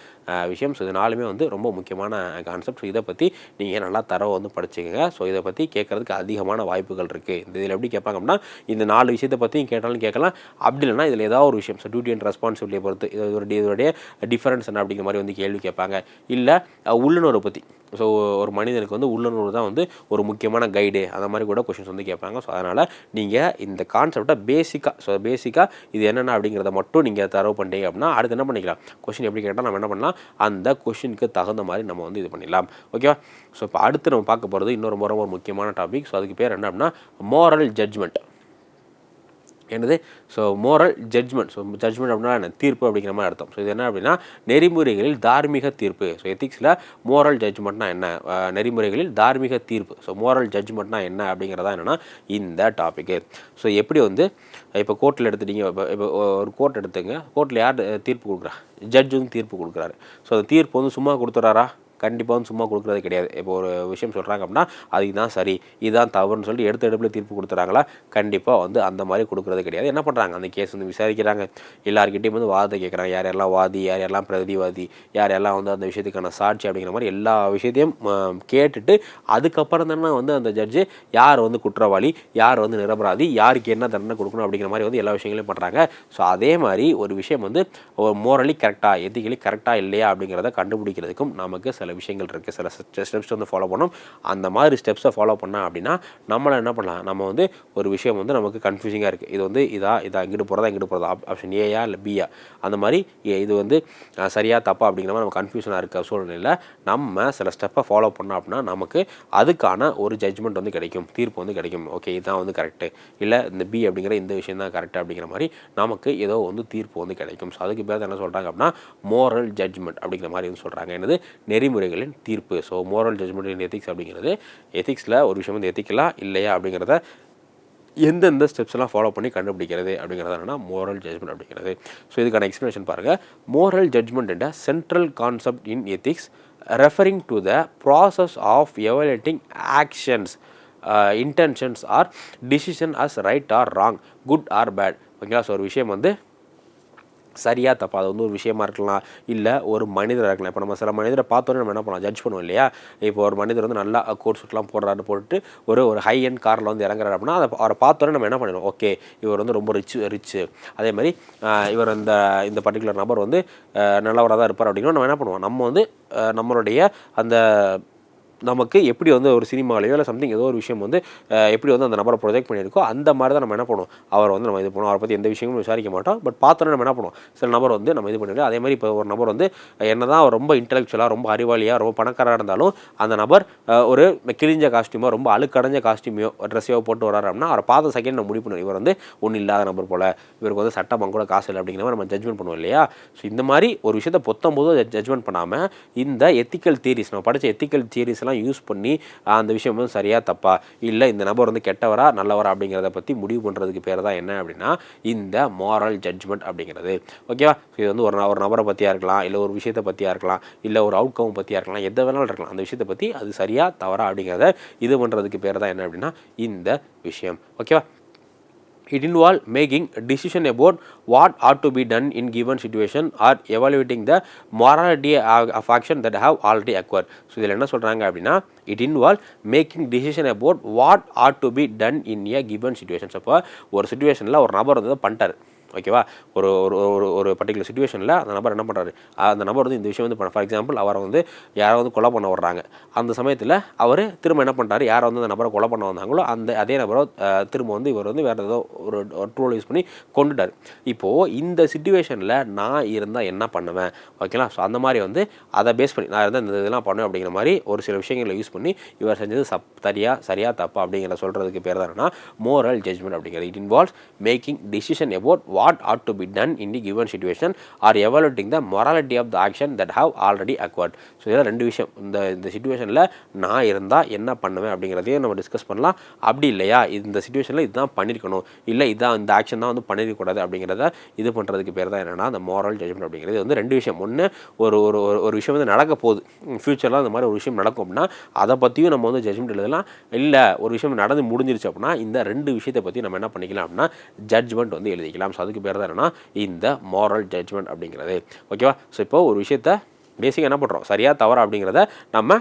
விஷயம். ஸோ இது நாலுமே வந்து ரொம்ப முக்கியமான கான்செப்ட் ஸோ இதை பற்றி நீங்கள் நல்லா தரவை வந்து படிச்சுக்கோங்க. ஸோ இதை பற்றி கேட்குறதுக்கு அதிகமான வாய்ப்புகள் இருக்குது இந்த இதில் எப்படி கேட்பாங்க அப்படின்னா இந்த நாலு விஷயத்தை பற்றியும் கேட்டாலும் கேட்கலாம். அப்படி இல்லைனா இதில் ஏதாவது ஒரு விஷயம். ஸோ டியூட்டி அண்ட் ரெஸ்பான்சிபிலிட்டியை பொறுத்து இதோடைய இதோடைய டிஃபரன்ஸ் என்ன அப்படிங்கிற மாதிரி வந்து கேள்வி கேட்பாங்க. இல்லை உள்ளுணர்வை பற்றி ஸோ ஒரு மனிதனுக்கு வந்து உள்ளுணர்வு தான் வந்து ஒரு முக்கியமான கைடு அந்த மாதிரி கூட கொஷின்ஸ் வந்து கேட்பாங்க. ஸோ அதனால் நீங்கள் இந்த கான்செப்டை பேசிக்காக ஸோ பேசிக்காக இது என்னென்ன அப்படிங்கிறத மட்டும் நீங்கள் தரவு பண்ணிட்டீங்க அப்படின்னா அடுத்து என்ன பண்ணிக்கலாம்? கொஷின் எப்படி கேட்டால் நம்ம என்ன பண்ணலாம்? அந்த கொஷினுக்கு தகுந்த மாதிரி நம்ம வந்து இது பண்ணிடலாம். ஓகேவா ஸோ இப்போ அடுத்து நம்ம பார்க்க போகிறது இன்னொரு முறை ஒரு முக்கியமான டாபிக் ஸோ அதுக்கு பேர் என்ன அப்படின்னா மோரல் ஜட்ஜ்மெண்ட் என்னது? So moral judgement so judgement அப்படின்னா என்ன? தீர்ப்பு அப்படிங்கிற மாதிரி அர்த்தம். ஸோ இது என்ன அப்படின்னா நெறிமுறைகளில் தார்மீக தீர்ப்பு. ஸோ எத்திக்ஸில் மோரல் ஜட்ஜ்மெண்ட்னா என்ன? நெறிமுறைகளில் தார்மீக தீர்ப்பு. ஸோ மோரல் ஜட்ஜ்மெண்ட்னா என்ன அப்படிங்கிறதா என்னென்னா இந்த டாப்பிக்கு ஸோ எப்படி வந்து இப்போ கோர்ட்டில் எடுத்துட்டீங்க இப்போ இப்போ ஒரு கோர்ட் எடுத்துங்க. கோர்ட்டில் யார் தீர்ப்பு கொடுக்குறா? ஜட்ஜ் வந்து தீர்ப்பு கொடுக்குறாரு. ஸோ அந்த தீர்ப்பு வந்து சும்மா கொடுத்துறாரா? கண்டிப்பாக வந்து சும்மா கொடுக்குறது கிடையாது. இப்போ ஒரு விஷயம் சொல்கிறாங்க அப்படின்னா அதுக்கு தான் சரி இதுதான் தவறுன்னு சொல்லி எடுத்த எடுப்பில் தீர்ப்பு கொடுத்துறாங்களா? கண்டிப்பாக வந்து அந்த மாதிரி கொடுக்குறது கிடையாது. என்ன பண்ணுறாங்க அந்த கேஸ் வந்து விசாரிக்கிறாங்க. எல்லாருக்கிட்டையும் வந்து வாதத்தை கேட்குறாங்க யார் யாரெல்லாம் வாதி யார் யாரெல்லாம் பிரதிவாதி யார் யாரெல்லாம் வந்து அந்த விஷயத்துக்கான சாட்சி அப்படிங்கிற மாதிரி எல்லா விஷயத்தையும் கேட்டுட்டு அதுக்கப்புறம் தானே வந்து அந்த ஜட்ஜு யார் வந்து குற்றவாளி யார் வந்து நிரபராதி யாருக்கு என்ன தண்டனை கொடுக்கணும் அப்படிங்கிற மாதிரி வந்து எல்லா விஷயங்களையும் பண்ணுறாங்க ஸோ அதே மாதிரி ஒரு விஷயம் வந்து மோரலி கரெக்டாக எத்திக்கலி கரெக்டாக இல்லையா அப்படிங்கிறத கண்டுபிடிக்கிறதுக்கும் நமக்கு சில சில விஷயங்கள் இருக்குது சில ஸ்டெப்ஸ் வந்து ஃபாலோ பண்ணணும் அந்த மாதிரி ஸ்டெப்ஸை ஃபாலோ பண்ணால் அப்படின்னா நம்மளை என்ன பண்ணலாம்? நம்ம வந்து ஒரு விஷயம் வந்து நமக்கு கன்ஃபியூசிங்காக இருக்குது இது வந்து இதா இதா இங்கிட்டு போகிறதா இங்கிட்டு போகிறதா ஆப்ஷன் ஏயா இல்லை பியா அந்த மாதிரி ஏ- இது வந்து சரியாக தப்பா அப்படிங்கிற மாதிரி நம்ம கன்ஃபியூஷனாக இருக்க சூழ்நிலையில் நம்ம சில ஸ்டெப்பை ஃபாலோ பண்ணோம் அப்படின்னா நமக்கு அதுக்கான ஒரு ஜட்ஜ்மெண்ட் வந்து கிடைக்கும். தீர்ப்பு வந்து கிடைக்கும். ஓகே இதுதான் வந்து கரெக்டு இல்லை இந்த பி அப்படிங்கிற இந்த விஷயம் தான் கரெக்ட் அப்படிங்கிற மாதிரி நமக்கு ஏதோ வந்து தீர்ப்பு வந்து கிடைக்கும். ஸோ அதுக்கு பேர் என்ன சொல்கிறாங்க அப்படின்னா மோரல் ஜட்ஜ்மெண்ட் அப்படிங்கிற மாதிரி வந்து சொல்கிறாங்க என்னது? நெறிமுறைகளின் தீர்ப்பு. So moral judgement in ethics அப்படிங்கிறது எத்திக்ஸில் ஒரு விஷயம் வந்து எத்திக்கலாம் இல்லையா அப்படிங்கிறத எந்தெந்த ஸ்டெப்ஸ்லாம் ஃபாலோ பண்ணி கண்டுபிடிக்கிறது அப்படிங்கிறது என்னன்னா மோரல் ஜட்ஜ்மெண்ட் அப்படிங்கிறது. ஸோ இதுக்கான எக்ஸ்ப்ளனேஷன் பாருங்கள் மோரல் ஜட்ஜ்மெண்ட் என்ற central concept in ethics referring to the process of evaluating actions intentions or decision as right or wrong good or bad ஓகேங்களா ஸோ ஒரு விஷயம் வந்து சரியாக தப்பா அது வந்து ஒரு விஷயமா இருக்கலாம். இல்லை ஒரு மனிதராக இருக்கலாம். இப்போ நம்ம சில மனிதரை பார்த்தோன்னே நம்ம என்ன பண்ணலாம்? ஜட்ஜ் பண்ணுவோம் இல்லையா? இப்போ ஒரு மனிதர் வந்து நல்லா கோட் சூட்லாம் போடுறாரு போட்டுட்டு ஒரு ஒரு ஹை எண்ட் காரில் வந்து இறங்குறாரு அப்படின்னா அதை அவரை பார்த்தோன்னே நம்ம என்ன பண்ணிடுவோம் ஓகே இவர் வந்து ரொம்ப ரிச் ரிச்சு அதே மாதிரி இவர் இந்த இந்த பர்டிகுலர் நபர் வந்து நல்லவராக தான் இருப்பார் அப்படின்னா நம்ம என்ன பண்ணுவோம்? நம்ம வந்து நம்மளுடைய அந்த நமக்கு எப்படி வந்து ஒரு சினிமாலையோ இல்லை சம்திங் ஏதோ ஒரு விஷயம் வந்து எப்படி வந்து அந்த நபரை ப்ரொஜெக்ட் பண்ணியிருக்கோ அந்த மாதிரி தான் நம்ம என்ன பண்ணுவோம். அவரை வந்து நம்ம இது பண்ணுவோம். அவரை பற்றி எந்த விஷயமும் விசாரிக்க மாட்டோம். பட் பார்த்தோன்னே நம்ம என்ன பண்ணுவோம்? சில நபர் வந்து நம்ம இது பண்ணிடுவோம் அதே மாதிரி இப்போ ஒரு நபர் வந்து என்னதான் அவர் ரொம்ப இன்டெலெக்சுவலாக ரொம்ப அறிவாளியாக ரொம்ப பணக்காராக இருந்தாலும் அந்த நபர் ஒரு கிழிஞ்ச காஸ்டியூமோ ரொம்ப அழுக்கடைஞ்ச காஸ்டியூமையோ ட்ரெஸ்ஸையோ போட்டு வராரு அப்படின்னா அவரை பார்த்த செகண்ட் நம்ம முடிவு பண்ணுவோம். இவர் வந்து ஒன்றும் இல்லாத நபர் போல். இவருக்கு வந்து சட்டம் கூட காசு இல்லை அப்படிங்கிற மாதிரி நம்ம ஜட்ஜ்மெண்ட் பண்ணுவோம் இல்லையா? ஸோ இந்த மாதிரி ஒரு விஷயத்தை பொத்தம் போதும் ஜட்ஜ்மெண்ட் பண்ணாமல் இந்த எத்திக்கல் தியரிஸ் நம்ம படித்த எத்திக்கல் தியரிஸ்லாம் இதெல்லாம் யூஸ் பண்ணி அந்த விஷயம் வந்து சரியாக தப்பா? இல்லை இந்த நபர் வந்து கெட்டவரா நல்லவரா? அப்படிங்கிறத பற்றி முடிவு பண்ணுறதுக்கு பேர் தான் என்ன அப்படின்னா இந்த மாரல் ஜட்ஜ்மெண்ட் அப்படிங்கிறது. ஓகேவா இது வந்து ஒரு ஒரு நபரை பற்றியாக இருக்கலாம் இல்லை ஒரு விஷயத்தை பற்றியாக இருக்கலாம் இல்லை ஒரு அவுட்கம் பற்றியாக இருக்கலாம் எதை வேணாலும் இருக்கலாம். அந்த விஷயத்தை பற்றி அது சரியாக தவறா அப்படிங்கிறத இது பண்ணுறதுக்கு பேர் தான் என்ன அப்படின்னா இந்த விஷயம். ஓகேவா it involve making a decision about what ought to be done in given situation or evaluating the morality of of action that have already occurred so இதில் என்ன சொல்கிறாங்க அப்படின்னா it involve making decision about what ought to be done in a given situations அப்போ ஒரு சுச்சுவேஷனில் ஒரு நபர் வந்து பண்ணிட்டார் ஓகேவா? ஒரு ஒரு ஒரு ஒரு பர்டிகுலர் சுச்சுவேஷனில் அந்த நபர் என்ன பண்ணுறாரு அந்த நபர் வந்து இந்த விஷயம் வந்து ஃபார் எக்ஸாம்பிள் அவரை வந்து யாரை வந்து கொலை பண்ண வர்றாங்க. அந்த சமயத்தில் அவர் திரும்ப என்ன பண்ணுறாரு யாரை வந்து அந்த நபரை கொலை பண்ண வந்தாங்களோ அந்த அதே நபரை திரும்ப வந்து இவர் வந்து வேறு ஏதோ ஒரு ட்ரோல் யூஸ் பண்ணி கொண்டுட்டார். இப்போது இந்த சுச்சுவேஷனில் நான் இருந்தால் என்ன பண்ணுவேன்? ஓகேங்களா? ஸோ அந்த மாதிரி வந்து அதை பேஸ் பண்ணி நான் இருந்தால் இந்த இதெல்லாம் பண்ணுவேன் அப்படிங்கிற மாதிரி ஒரு சில விஷயங்களை யூஸ் பண்ணி இவர் செஞ்சது சப் சரியா சரியா தப்பா அப்படிங்கிற சொல்கிறதுக்கு பேர் தான் என்னன்னா மோரல் ஜட்ஜ்மெண்ட் அப்படிங்கிறது. It involves making decision about what ought to be done in the given situation or evaluating the morality of the action that have already occurred so இதெல்லாம் ரெண்டு விஷயம். இந்த இந்த சுச்சுவேஷனில் நான் இருந்தால் என்ன பண்ணுவேன் அப்படிங்கிறதையும் நம்ம டிஸ்கஸ் பண்ணலாம். அப்படி இல்லையா? இந்த சுச்சுவேஷனில் இதுதான் பண்ணியிருக்கணும் இல்லை இதான் இந்த ஆக்ஷன் தான் வந்து பண்ணியிருக்கக்கூடாது அப்படிங்கிறத இது பண்ணுறதுக்கு பேர் தான் என்னன்னா அந்த மோரல் ஜட்ஜ்மெண்ட் அப்படிங்கிறது. வந்து ரெண்டு விஷயம். ஒன்று ஒரு ஒரு ஒரு- ஒரு விஷயம் வந்து நடக்க போகுது. ஃப்யூச்சரில் அந்த மாதிரி ஒரு விஷயம் நடக்கும் அப்படின்னா அதை பற்றியும் நம்ம வந்து ஜட்ஜ்மெண்ட் எழுதலாம். இல்லை ஒரு விஷயம் நடந்து முடிஞ்சிருச்சு அப்படின்னா இந்த ரெண்டு விஷயத்தை பற்றி நம்ம என்ன பண்ணிக்கலாம் அப்படின்னா ஜட்ஜ்மெண்ட் வந்து எழுதிக்கலாம். ஸோ அதுக்கு பேர் தான் என்னன்னா இந்த மாரல் ஜட்ஜ்மெண்ட் அப்படிங்கிறது. ஓகேவா ஸோ இப்போ ஒரு விஷயத்த பேசிக்காக என்ன பண்ணுறோம் சரியா தவறா அப்படிங்கிறத நம்ம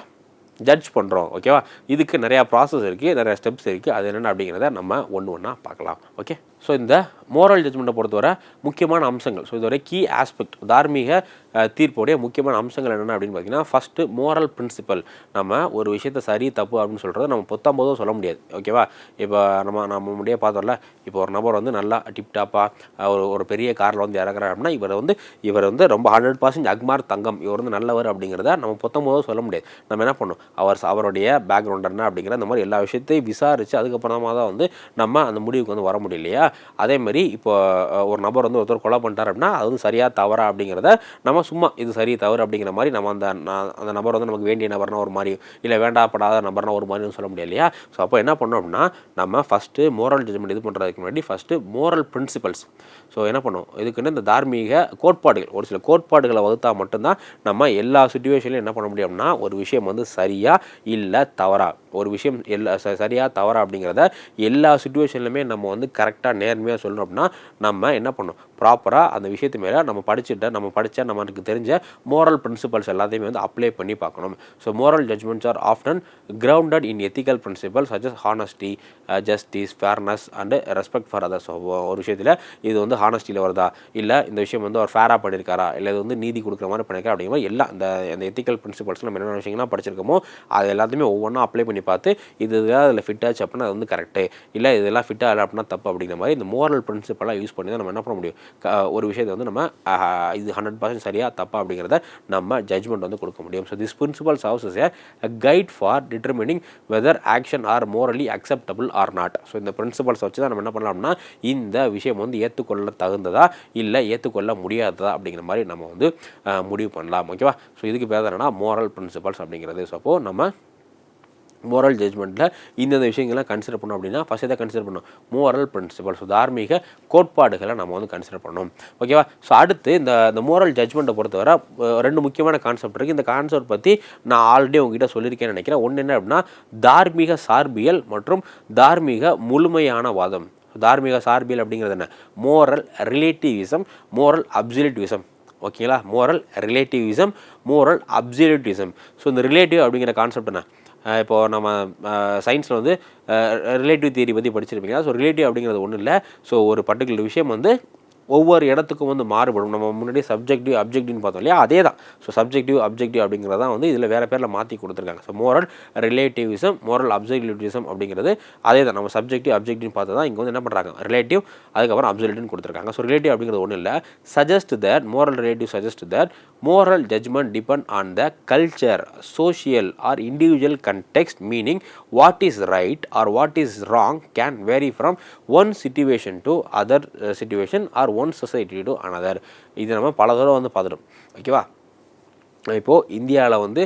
ஜட்ஜ் பண்ணுறோம் ஓகேவா இதுக்கு நிறையா ப்ராசஸ் இருக்குது நிறையா ஸ்டெப்ஸ் இருக்குது அது என்னென்ன அப்படிங்கிறத நம்ம ஒன்று ஒன்றா பார்க்கலாம். ஓகே ஸோ இந்த மோரல் ஜட்ஜ்மெண்ட்டை பொறுத்தவரை முக்கியமான அம்சங்கள். ஸோ இதுவரை கீ ஆஸ்பெக்ட் தார்மீக தீர்ப்போடைய தீர்ப்புடைய முக்கியமான அம்சங்கள் என்னென்ன அப்படின்னு பார்த்தீங்கன்னா ஃபஸ்ட்டு மோரல் பிரின்சிபல் நம்ம ஒரு விஷயத்தை சரி தப்பு அப்படின்னு சொல்கிறத நம்ம பொத்தாம்போதும் சொல்ல முடியாது. ஓகேவா இப்போ நம்ம நம்ம முடியே பார்த்தோம்ல இப்போ ஒரு நபர் வந்து நல்லா டிப்டாப்பாக ஒரு ஒரு பெரிய காரில் வந்து இறக்குறாரு அப்படின்னா இவர் வந்து இவர் வந்து ரொம்ப ஹண்ட்ரட் பர்சன்ட் அக்மார் தங்கம். இவர் வந்து நல்லவர் அப்படிங்கிறத நம்ம பொத்தாம்போதும் சொல்ல முடியாது. நம்ம என்ன பண்ணணும்? அவர் அவருடைய பேக்ரவுண்ட் என்ன அப்படிங்கிற அந்த மாதிரி எல்லா விஷயத்தையும் விசாரித்து அதுக்கப்புறமா தான் வந்து நம்ம அந்த முடிவுக்கு வந்து வர முடியலையா அதே மாதிரி இப்போ ஒரு நபர் வந்து ஒருத்தர் கொலை பண்ணிட்டார் அப்படின்னா அது வந்து சரியாக தவறா அப்படிங்கிறத நம்ம சும்மா இது சரி தவறு அப்படிங்கிற மாதிரி நம்ம அந்த அந்த நபர் வந்து நமக்கு வேண்டிய நபர்னா ஒரு மாதிரி இல்லை வேண்டாப்படாத நபர்னா ஒரு மாதிரி சொல்ல முடியாது இல்லையா? ஸோ அப்போ என்ன பண்ணோம் அப்படின்னா நம்ம ஃபஸ்ட்டு மோரல் ஜட்ஜ்மெண்ட் இது பண்ணுறதுக்கு முன்னாடி ஃபஸ்ட்டு மோரல் பிரின்சிபல்ஸ் ஸோ என்ன பண்ணும்? இதுக்குன்னு இந்த தார்மீக கோட்பாடுகள். ஒரு சில கோட்பாடுகளை வகுத்தால் மட்டும்தான் நம்ம எல்லா சுச்சுவேஷன்லையும் என்ன பண்ண முடியும் அப்படின்னா ஒரு விஷயம் வந்து சரியாக இல்லை தவறா. ஒரு விஷயம் எல்லா ச- சரியா தவறா அப்படிங்கிறத எல்லா சுச்சுவேஷன்லையுமே நம்ம வந்து கரெக்டாக நேர்மையாக சொல்லணும் அப்படின்னா நம்ம என்ன பண்ணணும் ப்ராப்பராக அந்த விஷயத்து மேலே நம்ம படிச்சுட்ட நம்ம படித்த நம்மளுக்கு தெரிஞ்ச மோரல் பிரின்சிபல்ஸ் எல்லாத்தையுமே வந்து அப்ளை பண்ணி பார்க்கணும். So moral judgements are often grounded in ethical principle such as honesty justice fairness and respect for others ஒரு விஷயத்தில் இது வந்து ஹானஸ்டியில் வருதா? இல்லை இந்த விஷயம் வந்து அவர் ஃபேராக பண்ணியிருக்காரா இல்லை இது வந்து நீதி கொடுக்குற மாதிரி பண்ணியிருக்கா அப்படிங்கிற மாதிரி எல்லாம் இந்த இந்த எத்திக்கல் பிரின்சிபல்ஸ் நம்ம என்னென்ன விஷயங்கள்லாம் படிச்சிருக்கோமோ அது எல்லாத்தையுமே ஒவ்வொன்றா அப்ளை பண்ணி பார்த்து இது இதெல்லாம் அதில் ஃபிட் ஆச்சு அப்படின்னா அது வந்து கரெக்டு இல்லை இதெல்லாம் ஃபிட் ஆகலை அப்படின்னா தப்பு அப்படிங்கிற மாதிரி இந்த மோரல் பிரின்சிபலாக யூஸ் பண்ணி தான் நம்ம என்ன பண்ண முடியும்? ஒரு விஷயத்தை வந்து நம்ம இது ஹண்ட்ரட் பர்சன்ட் சரியாக தப்பா அப்படிங்கிறத நம்ம ஜட்ஜ்மெண்ட் வந்து கொடுக்க முடியும். So this principles house a guide for determining whether action are morally acceptable or not so இந்த பிரின்சிபல்ஸ் வச்சு தான் நம்ம என்ன பண்ணலாம்னா இந்த விஷயம் வந்து ஏற்றுக்கொள்ள தகுந்ததா இல்லை ஏற்றுக்கொள்ள முடியாததா அப்படிங்கிற மாதிரி நம்ம வந்து முடிவு பண்ணலாம். ஓகேவா ஸோ இதுக்கு பேர் என்னன்னா மோரல் பிரின்சிபல்ஸ் அப்படிங்கிறது. ஸோ அப்போது நம்ம மோரல் ஜட்மெண்ட்டில் இந்தந்த விஷயங்கள்லாம் கன்சிடர் பண்ணோம் அப்படின்னா ஃபஸ்ட் இதை கன்சிடர் பண்ணணும் மோரல் பிரின்சிபல்ஸ் தார்மீக கோட்பாடுகளை நம்ம வந்து கன்சிடர் பண்ணணும் ஓகேவா ஸோ அடுத்து இந்த இந்த மோரல் ஜட்மெண்ட்டை பொறுத்தவரை ரெண்டு முக்கியமான கான்செப்ட் இருக்குது இந்த கான்செப்ட் பற்றி நான் ஆல்ரெடி உங்ககிட்ட சொல்லியிருக்கேன்னு நினைக்கிறேன். ஒன்று என்ன அப்படின்னா தார்மீக சார்பியல் மற்றும் தார்மீக முழுமையான வாதம். தார்மீக சார்பியல் அப்படிங்கிறது என்ன? மோரல் ரிலேட்டிவிசம் மோரல் அப்சல்யூட்டிவிசம் ஓகேங்களா moral relativism moral absolutism so இந்த ரிலேட்டிவ் அப்படிங்கிற கான்செப்ட் என்ன? இப்போது நம்ம சயின்ஸில் வந்து ரிலேட்டிவ் தியரி பற்றி படிச்சிருப்பீங்க ஸோ ரிலேட்டிவ் அப்படிங்கிறது ஒன்றும் இல்லை. ஸோ ஒரு பர்டிகுலர் விஷயம் வந்து ஒவ்வொரு இடத்துக்கும் வந்து மாறுபடும். நம்ம முன்னாடி சப்ஜெக்டிவ் அப்ஜெக்டிவ்னு பார்த்தோம் இல்லையா? அதே தான் ஸோ சப்ஜெக்டிவ் அப்ஜெக்டிவ் அப்படிங்கிறது தான் வந்து இதில் வேறு பேரில் மாற்றி கொடுத்துருக்காங்க. So moral relativism moral absolutism அப்படிங்கிறது அதே தான் நம்ம சப்ஜெக்டிவ் அப்ஜெக்டிவ்னு பார்த்து தான் இங்கே வந்து என்ன பண்ணுறாங்க ரிலேட்டிவ் அதுக்கப்புறம் அப்சல்யூட்னு கொடுத்துருக்காங்க. ஸோ ரிலேட்டிவ் அப்படிங்கிறது ஒன்றும் இல்லை. Suggest that moral relative suggest that moral judgement depend on the culture social or individual context meaning what is right or what is wrong can vary from one situation to other uh, or one society to another இது நம்ம பல தடவை வந்து பார்த்துட்டோம். ஓகேவா இப்போது இந்தியாவில் வந்து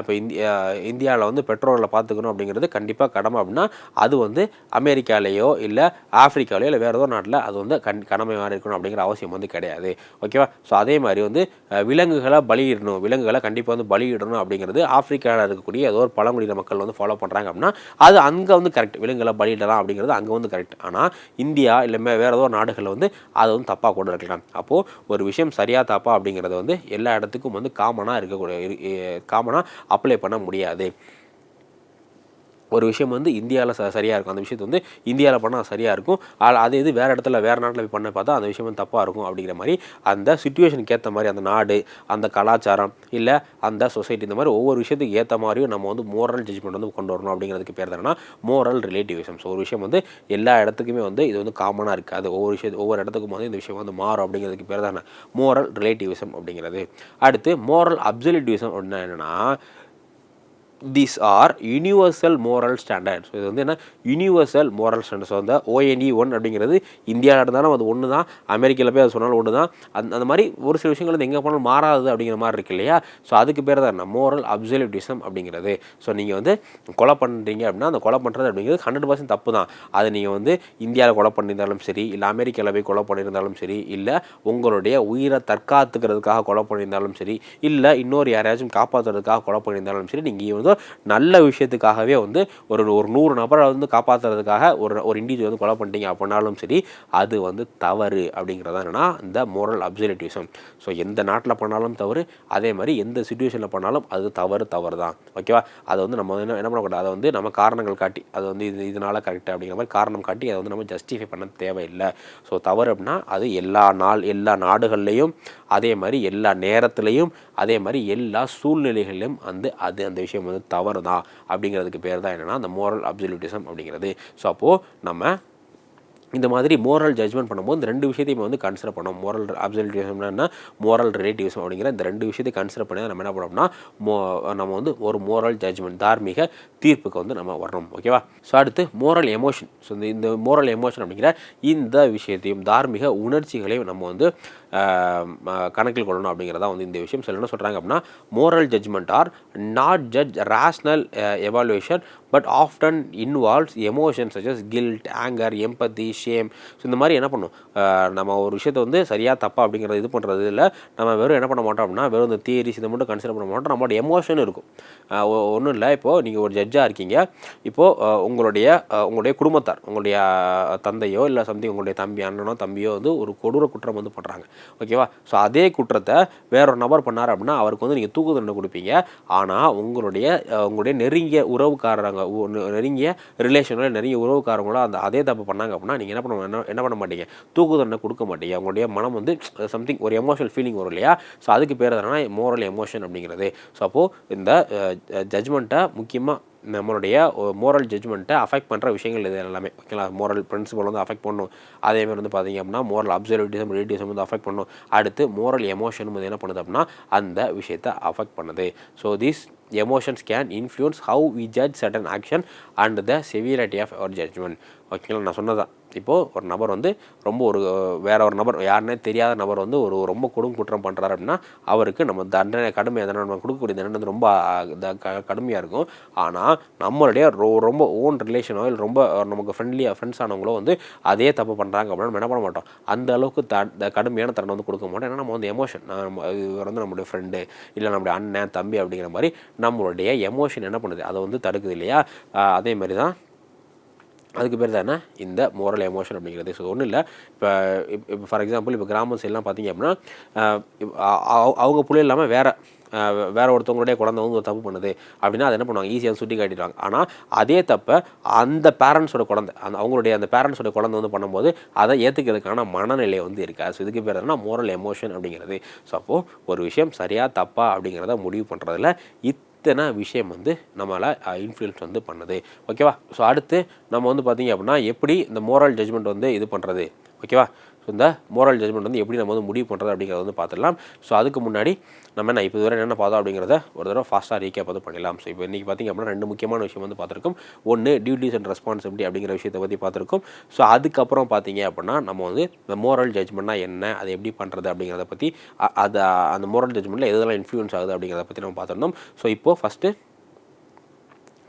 இப்போ இந்தியா இந்தியாவில் வந்து பெட்ரோலில் பார்த்துக்கணும் அப்படிங்கிறது கண்டிப்பாக கடமை அப்படின்னா அது வந்து அமெரிக்காலேயோ இல்லை ஆஃப்ரிக்காலேயோ இல்லை வேறு ஏதோ நாட்டில் அது வந்து கண் கடமை மாதிரி இருக்கணும் அப்படிங்கிற அவசியம் வந்து கிடையாது. ஓகேவா? ஸோ அதே மாதிரி வந்து விலங்குகளை பலியிடணும். விலங்குகளை கண்டிப்பாக வந்து பலியிடணும் அப்படிங்கிறது ஆஃப்ரிக்காவில் இருக்கக்கூடிய ஏதோ ஒரு பழங்குடியின மக்கள் வந்து ஃபாலோ பண்ணுறாங்க அப்படின்னா அது அங்கே வந்து கரெக்ட் விலங்குகளை பலியிடலாம் அப்படிங்கிறது அங்கே வந்து கரெக்ட் ஆனால் இந்தியா இல்லை வேறு ஏதோ நாடுகளில் வந்து அது வந்து தப்பாக கூட இருக்கலாம். அப்போது ஒரு விஷயம் சரியா தப்பா அப்படிங்கிறது வந்து எல்லா இடத்துக்கும் வந்து காமனாக இருக்கக்கூடிய காமனாக அப்ளை பண்ண முடியாது. ஒரு விஷயம் வந்து இந்தியாவில் ச சரியாக இருக்கும். அந்த விஷயத்தை வந்து இந்தியாவில் பண்ணால் சரியாக இருக்கும். ஆ- அது இது வேறு இடத்துல வேறு நாட்டில் போய் பண்ண பார்த்தா அந்த விஷயம் வந்து தப்பாக இருக்கும் அப்படிங்கிற மாதிரி அந்த சுச்சுவேஷனுக்கு ஏற்ற மாதிரி அந்த நாடு அந்த கலாச்சாரம் இல்லை அந்த சொசைட்டி இந்த மாதிரி ஒவ்வொரு விஷயத்துக்கு ஏற்ற மாதிரியும் நம்ம வந்து மோரல் ஜட்ஜ்மெண்ட் வந்து கொண்டு வரணும் அப்படிங்கிறதுக்கு பேர் தானே மோரல் ரிலேட்டிவிசம் ஸோ ஒரு விஷயம் வந்து எல்லா இடத்துக்குமே வந்து இது வந்து காமனாக இருக்குது. அது ஒவ்வொரு விஷயத்து ஒவ்வொரு இடத்துக்கும் வந்து இந்த விஷயம் வந்து மாறும் அப்படிங்கிறதுக்கு பேர் தானே மோரல் ரிலேட்டிவிசம் அப்படிங்கிறது. அடுத்து மோரல் அப்சல்யூட்டிவிசம் அப்படின்னா என்னென்னா these are universal moral standards இது வந்து என்ன? யூனிவர்சல் மோரல் ஸ்டாண்டர்ட்ஸ் வந்து அந்த ஓஎன்இ ஒன் அப்படிங்கிறது இந்தியாவில் இருந்தாலும் அது ஒன்று தான். அமெரிக்காவில் போய் அது சொன்னாலும் ஒன்று தான். அந்த அந்த மாதிரி ஒரு சில விஷயங்கள் வந்து எங்கே போனாலும் மாறாது அப்படிங்கிற மாதிரி இருக்கு இல்லையா? ஸோ அதுக்கு பேர் தான் என்ன? மோரல் அப்சல்யூட்டிசம் அப்படிங்கிறது. ஸோ நீங்கள் வந்து கொலை பண்ணுறீங்க அப்படின்னா அந்த கொலை பண்ணுறது அப்படிங்கிறது ஹண்ட்ரட் பர்சன்ட் தப்பு தான். அது நீங்கள் வந்து இந்தியாவில் கொலை பண்ணியிருந்தாலும் சரி இல்லை அமெரிக்காவில் போய் கொலை பண்ணியிருந்தாலும் சரி இல்லை உங்களுடைய உயிரை தற்காத்துக்கிறதுக்காக கொலை பண்ணியிருந்தாலும் சரி இல்லை இன்னொரு யாரையாச்சும் காப்பாற்றுறதுக்காக கொலை பண்ணியிருந்தாலும் சரி நீங்கள் வந்து நல்ல விஷயத்துக்காகவே வந்து ஒரு ஒரு நூறு நபரை வந்து காப்பாற்றுறதுக்காக ஒரு ஒரு இண்டிவிஜுவல் வந்து கொலை பண்ணிட்டீங்க அப்படின்னாலும் சரி அது வந்து தவறு அப்படிங்கிறது என்னென்னா இந்த மோரல் அப்சர்வேட்டிவிசம் ஸோ எந்த நாட்டில் பண்ணாலும் தவறு அதே மாதிரி எந்த சுச்சுவேஷனில் பண்ணாலும் அது தவறு தவறு தான் ஓகேவா அதை வந்து நம்ம என்ன என்ன பண்ணக்கூடாது? அதை வந்து நம்ம காரணங்கள் காட்டி அது வந்து இது இதனால் கரெக்டாக அப்படிங்கிற மாதிரி காரணம் காட்டி அதை வந்து நம்ம ஜஸ்டிஃபை பண்ண தேவையில்லை. ஸோ தவறு அப்படின்னா அது எல்லா நாள் எல்லா நாடுகள்லேயும் அதே மாதிரி எல்லா நேரத்துலையும் அதே மாதிரி எல்லா சூழ்நிலைகளிலும் வந்து அது அந்த விஷயம் வந்து தவறு தான் அப்படிங்கிறதுக்கு பேர் தான் என்னென்னா அந்த மோரல் அப்சல்யூட்டிசம் அப்படிங்கிறது. ஸோ அப்போது நம்ம இந்த மாதிரி மோரல் ஜட்ஜ்மெண்ட் பண்ணும்போது இந்த ரெண்டு விஷயத்தையும் வந்து கன்சிடர் பண்ணோம் மோரல் அப்சல்யூட்டிசம்னா மோரல் ரிலேட்டிவிசம் அப்படிங்கிற இந்த ரெண்டு விஷயத்தையும் கன்சிடர் பண்ணி நம்ம என்ன பண்ணோம்னா மோ நம்ம வந்து ஒரு மோரல் ஜட்ஜ்மெண்ட் தார்மீக தீர்ப்புக்கு வந்து நம்ம வரணும். ஓகேவா ஸோ அடுத்து மோரல் எமோஷன் ஸோ இந்த இந்த மோரல் எமோஷன் அப்படிங்கிற இந்த விஷயத்தையும் தார்மீக உணர்ச்சிகளையும் நம்ம வந்து கணக்கில் கொள்ளணும் அப்படிங்கிறதா வந்து இந்த விஷயம். சில என்ன சொல்கிறாங்க அப்படின்னா moral judgement are not judge rational evaluation but often involves emotions such as guilt anger empathy shame so இந்த மாதிரி என்ன பண்ணும்? நம்ம ஒரு விஷயத்தை வந்து சரியாக தப்பா அப்படிங்கிறத இது பண்ணுறது இல்லை நம்ம வெறும் என்ன பண்ண மாட்டோம் அப்படின்னா வெறும் இந்த தியரிஸ் இதை மட்டும் கன்சிடர் பண்ண மாட்டோம். நம்மளோட எமோஷன் இருக்கும். ஒன்றும் இல்லை. இப்போது நீங்கள் ஒரு ஜட்ஜாக இருக்கீங்க. இப்போது உங்களுடைய உங்களுடைய குடும்பத்தார் உங்களுடைய தந்தையோ இல்லை சம்திங் உங்களுடைய தம்பி அண்ணனோ தம்பியோ வந்து ஒரு கொடூர குற்றம் வந்து பண்ணுறாங்க ஓகேவா ஸோ அதே குற்றத்தை வேற ஒரு நபர் பண்ணார் அப்படின்னா அவருக்கு வந்து நீங்கள் தூக்கு தண்டனை கொடுப்பீங்க. ஆனால் உங்களுடைய உங்களுடைய நெருங்கிய உறவுக்காரங்க நெருங்கிய ரிலேஷனோ நெருங்கிய உறவுக்காரங்களோ அந்த அதே தப்பு பண்ணாங்க அப்படின்னா நீங்கள் என்ன பண்ண என்ன என்ன பண்ண மாட்டீங்க? தூக்கு தண்டனை கொடுக்க மாட்டீங்க. அவங்களுடைய மனம் வந்து சம்திங் ஒரு எமோஷனல் ஃபீலிங் வரும் இல்லையா? ஸோ அதுக்கு பேர் எதனா மோரல் எமோஷன் அப்படிங்கிறது. ஸோ அப்போது இந்த ஜட்ஜ்மெண்ட்டை முக்கியமாக நம்மளுடைய மோரல் ஜட்ஜ்மெண்ட்டை அஃபெக்ட் பண்ணுற விஷயங்கள் இது எல்லாமே. ஓகேங்களா? மோரல் பிரின்சிபல் வந்து அஃபெக்ட் பண்ணும். அதேமாதிரி வந்து பார்த்தீங்க அப்படின்னா மோரல் அப்சர்வேட்டிசம் ரிலேட்டிவ்ஸும் வந்து அஃபெக்ட் பண்ணும். அடுத்து மோரல் எமோஷன் வந்து என்ன பண்ணுது அப்படின்னா அந்த விஷயத்தை அஃபெக்ட் பண்ணுது. So this emotions can influence how we judge certain action and the severity of our judgement ஓகேங்களா நான் சொன்னதான் இப்போது ஒரு நபர் வந்து ரொம்ப ஒரு வேற ஒரு நபர் யாருன்னே தெரியாத நபர் வந்து ஒரு ரொம்ப கொடும் குற்றம் பண்ணுறாரு அப்படின்னா அவருக்கு நம்ம தண்டனை கடுமை தண்டனை நம்ம கொடுக்கக்கூடிய தண்டனை வந்து ரொம்ப கடுமையாக இருக்கும். ஆனால் நம்மளுடைய ரொ ரொம்ப ஓன் ரிலேஷனோ இல்லை ரொம்ப நமக்கு ஃப்ரெண்ட்லியாக ஃப்ரெண்ட்ஸ் ஆனவங்களோ வந்து அதே தப்பு பண்ணுறாங்க அப்படின்னா நம்ம என்ன பண்ண மாட்டோம். அந்த அளவுக்கு த கடுமையான தண்டனை வந்து கொடுக்க மாட்டோம். ஏன்னா நம்ம வந்து எமோஷன் நம்ம இவர் வந்து நம்மளுடைய ஃப்ரெண்டு இல்லை நம்மளுடைய அண்ணன் தம்பி அப்படிங்கிற மாதிரி நம்மளுடைய எமோஷன் என்ன பண்ணுது? அதை வந்து தடுக்குது இல்லையா? அதே மாதிரி தான் அதுக்கு பேர் தானே இந்த மோரல் எமோஷன் அப்படிங்கிறது. ஸோ ஒன்றும் இல்லை. இப்போ இப்போ ஃபார் எக்ஸாம்பிள் இப்போ கிராமம் சைட்லாம் பார்த்தீங்க அப்படின்னா அவங்க புள்ளை இல்லாமல் வேற வேற ஒருத்தவங்களுடைய குழந்தை வந்து ஒரு தப்பு பண்ணுது அப்படின்னா அதை என்ன பண்ணுவாங்க? ஈஸியாக சுட்டி காட்டிடுவாங்க. ஆனால் அதே தப்பை அந்த பேரண்ட்ஸோட குழந்தை அந்த அவங்களுடைய அந்த பேரண்ட்ஸோட குழந்தை வந்து பண்ணும்போது அதை ஏற்றுக்கிறதுக்கான மனநிலை வந்து இருக்கா ஸோ இதுக்கு பேர் என்ன? மோரல் எமோஷன் அப்படிங்கிறது. ஸோ அப்போது ஒரு விஷயம் சரியாக தப்பா அப்படிங்கிறத முடிவு பண்ணுறதுல இத்தனை விஷயம் வந்து நம்மளை இன்ஃப்ளூயன்ஸ் வந்து பண்ணுது. ஓகேவா ஸோ அடுத்து நம்ம வந்து பார்த்தீங்க அப்படின்னா எப்படி இந்த மோரல் ஜட்ஜ்மெண்ட் வந்து இது பண்ணுறது ஓகேவா? ஸோ இந்த மோரல் ஜட்ஜ்மெண்ட் வந்து எப்படி நம்ம வந்து முடிவு பண்ணுறது அப்படிங்கிறத வந்து பார்த்துடலாம் ஸோ அதுக்கு முன்னாடி நம்ம என்ன இப்போ இதுவரை என்னென்ன பார்த்தோம் அப்படிங்கிறத ஒரு தடவை ஃபாஸ்ட்டாக ரீகேப் வந்து பண்ணிடலாம். ஸோ இப்போ இன்றைக்கி பார்த்திங்க அப்படின்னா ரெண்டு முக்கியமான விஷயம் வந்து பார்த்துருக்கோம். ஒன்று டியூட்டிஸ் அண்ட் ரெஸ்பான்சிபிலிட்டி அப்படிங்கிற விஷயத்தை பற்றி பார்த்துருக்கோம். ஸோ அதுக்கப்புறம் பார்த்தீங்க அப்படின்னா நம்ம வந்து இந்த மோரல் ஜட்மெண்ட்னா என்ன அதை எப்படி பண்ணுறது அப்படிங்கிறத பற்றி அதை அது அந்த மோரல் ஜட்மெண்ட்டில் எதெல்லாம் இன்ஃப்ளூயன்ஸ் ஆகுது அப்படிங்கிறத பற்றி நம்ம பார்த்துருந்தோம் ஸோ இப்போது ஃபஸ்ட்டு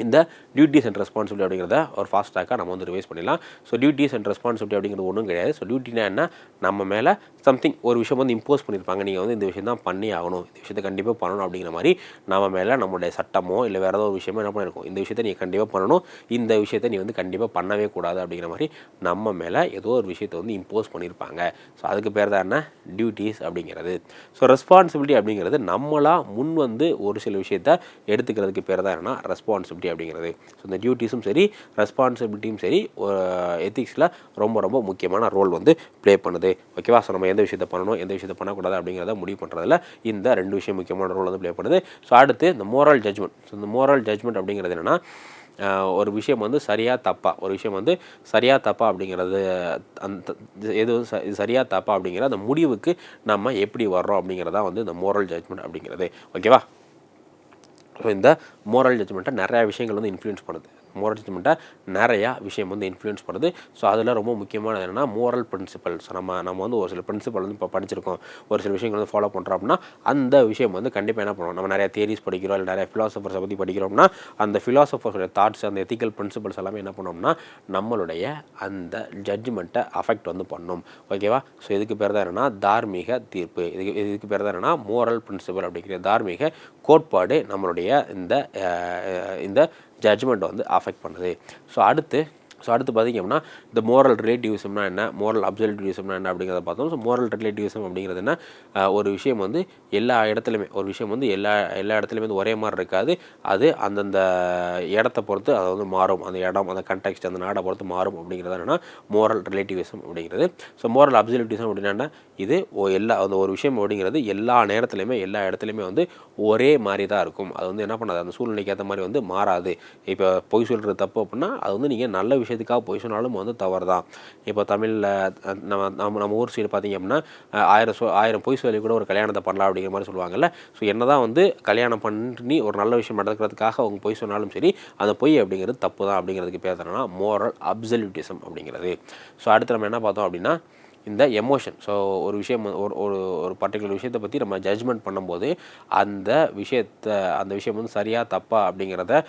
இந்த டியூட்டிஸ் அண்ட் ரெஸ்பான்சிபிலிட்டி அப்படிங்கிறத ஒரு ஃபாஸ்ட் ட்ராக்காக நம்ம வந்து ரிவைஸ் பண்ணிடலாம். ஸோ டியூட்டிஸ் அண்ட் ரெஸ்பான்சிபிலிட்டி அப்படிங்கிறது ஒன்றும் கிடையாது. ஸோ டியூட்டினா என்ன? நம்ம மேலே சம்திங் ஒரு விஷயம் வந்து இம்போஸ் பண்ணியிருப்பாங்க. நீங்கள் வந்து இந்த விஷயம் தான் பண்ணி ஆகணும். இந்த விஷயத்தை கண்டிப்பாக பண்ணணும் அப்படிங்கிற மாதிரி நம்ம மேலே நம்மளுடைய சட்டமோ இல்லை வேறு ஏதோ ஒரு விஷயமோ என்ன பண்ணியிருக்கோம் இந்த விஷயத்தை நீ கண்டிப்பாக பண்ணணும். இந்த விஷயத்தை நீ வந்து கண்டிப்பாக பண்ணவே கூடாது அப்படிங்கிற மாதிரி நம்ம மேலே ஏதோ ஒரு விஷயத்தை வந்து இம்போஸ் பண்ணியிருப்பாங்க. ஸோ அதுக்கு பேர் தான் என்ன? டியூட்டிஸ் அப்படிங்கிறது. ஸோ ரெஸ்பான்சிபிலிட்டி அப்படிங்கிறது நம்மளாக முன் வந்து ஒரு சில விஷயத்த எடுத்துக்கிறதுக்கு பேர் தான் என்ன ரெஸ்பான்சிபிலிட்டி அப்படிங்கிறது. ஸோ இந்த டியூட்டிஸும் சரி ரெஸ்பான்சிபிலிட்டியும் சரி எத்திக்ஸில் ரொம்ப ரொம்ப முக்கியமான ரோல் வந்து ப்ளே பண்ணுது. ஓகேவா ஸோ நம்ம எந்த விஷயத்தை பண்ணணும் எந்த விஷயத்தை பண்ணக்கூடாது அப்படிங்கிறத முடிவு பண்ணுறதுல இந்த ரெண்டு விஷயம் முக்கியமான ரோல் வந்து ப்ளே பண்ணுது. ஸோ அடுத்து இந்த மோரல் ஜட்ஜ்மெண்ட் ஸோ இந்த மோரல் ஜட்ஜ்மெண்ட் அப்படிங்கிறது என்னென்னா ஒரு விஷயம் வந்து சரியாக தப்பா. ஒரு விஷயம் வந்து சரியாக தப்பா அப்படிங்கிறது அந்த எது இது சரியாக தப்பா அப்படிங்கிற அந்த முடிவுக்கு நம்ம எப்படி வர்றோம் அப்படிங்கிறதா வந்து இந்த மோரல் ஜட்ஜ்மெண்ட் அப்படிங்கிறது. ஓகேவா ஸோ இந்த மோரல் ஜட்ஜ்மெண்ட்டை நிறையா விஷயங்கள் வந்து இன்ஃப்ளூயன்ஸ் பண்ணுது. மோரல் ஜட்ஜ்மெண்ட்டை நிறையா விஷயம் வந்து இன்ஃப்ளூயன்ஸ் பண்ணுது. ஸோ அதில் ரொம்ப முக்கியமானது என்னென்னா மோரல் பிரின்சிபல் ஸோ நம்ம நம்ம வந்து ஒரு சில பிரின்சிபல் வந்து இப்போ படிச்சிருக்கோம். ஒரு சில விஷயங்கள் வந்து ஃபாலோ பண்ணுறோம் அப்படின்னா அந்த விஷயம் வந்து கண்டிப்பாக என்ன பண்ணுவோம்? நம்ம நிறைய தேரிஸ் படிக்கிறோம் இல்லை நிறைய ஃபிலாசபர்ஸை பற்றி படிக்கிறோம்னா அந்த ஃபிலாசபர்ஸோட தாட்ஸ் அந்த எத்திக்கல் பிரின்சிபல்ஸ் எல்லாமே என்ன பண்ணோம்னா நம்மளுடைய அந்த ஜட்ஜ்மெண்ட்டை அஃபெக்ட் வந்து பண்ணும். ஓகேவா ஸோ இதுக்கு பேர் தான் என்னென்னா தார்மீக தீர்ப்பு. இதுக்கு இதுக்கு பேர் தான் என்னென்னா மோரல் பிரின்சிபல் அப்படிங்கிற தார்மீக கோட்பாடு நம்மளுடைய இந்த இந்த ஜட்ஜ்மெண்ட்டை வந்து அஃபெக்ட் பண்ணுது. ஸோ அடுத்து ஸோ அடுத்து பார்த்திங்க அப்படின்னா இந்த மோரல் ரிலேட்டிவிசம்னா என்ன? மோரல் அப்சல்யூட்டிவிசம்னா என்ன அப்படிங்கிறத பார்த்தோம். ஸோ மோரல் ரிலேட்டிவிசம் அப்படிங்கிறது என்ன? ஒரு விஷயம் வந்து எல்லா இடத்துலையுமே ஒரு விஷயம் வந்து எல்லா எல்லா இடத்துலையுமே வந்து ஒரே மாதிரி இருக்காது. அது அந்தந்த இடத்த பொறுத்து அது வந்து மாறும். அந்த இடம் அந்த கண்டெக்ஸ்ட் அந்த நாடை பொறுத்து மாறும் அப்படிங்கிறது என்னன்னா மோரல் ரிலேட்டிவிசம் அப்படிங்கிறது. ஸோ மோரல் அப்சல்யூட்டிசம் அப்படின்னா இது ஓ எல்லா அந்த ஒரு விஷயம் அப்படிங்கிறது எல்லா நேரத்துலையுமே எல்லா இடத்துலையுமே வந்து ஒரே மாதிரி தான் இருக்கும். அது வந்து என்ன பண்ணாது? அந்த சூழ்நிலைக்கு ஏற்ற மாதிரி வந்து மாறாது. இப்போ பொய் சொல்கிறது தப்பு அப்படின்னா அது வந்து நீங்கள் நல்ல விஷயத்துக்காக பொய் சொன்னாலும் வந்து தவறு தான் இப்போ தமிழில் நம்ம நம்ம நம்ம ஊர் சைடு பார்த்தீங்க அப்படின்னா ஆயிரம் சொ ஆயிரம் பொய் சொல்லி கூட ஒரு கல்யாணத்தை பண்ணலாம் அப்படிங்கிற மாதிரி சொல்லுவாங்கல்ல. ஸோ என்ன தான் வந்து கல்யாணம் பண்ணி ஒரு நல்ல விஷயம் நடக்கிறதுக்காக அவங்க பொய் சொன்னாலும் சரி அந்த பொய் அப்படிங்கிறது தப்பு தான் அப்படிங்கிறதுக்கு பேர் மோரல் அப்சல்யூட்டிசம் அப்படிங்கிறது. ஸோ அடுத்து நம்ம என்ன பார்த்தோம் அப்படின்னா இந்த எமோஷன் ஸோ ஒரு விஷயம் ஒரு ஒரு ஒரு பர்டிகுலர் விஷயத்தை பற்றி நம்ம ஜட்ஜ்மெண்ட் பண்ணும்போது அந்த விஷயத்தை அந்த விஷயம் வந்து சரியாக தப்பா அப்படிங்கிறத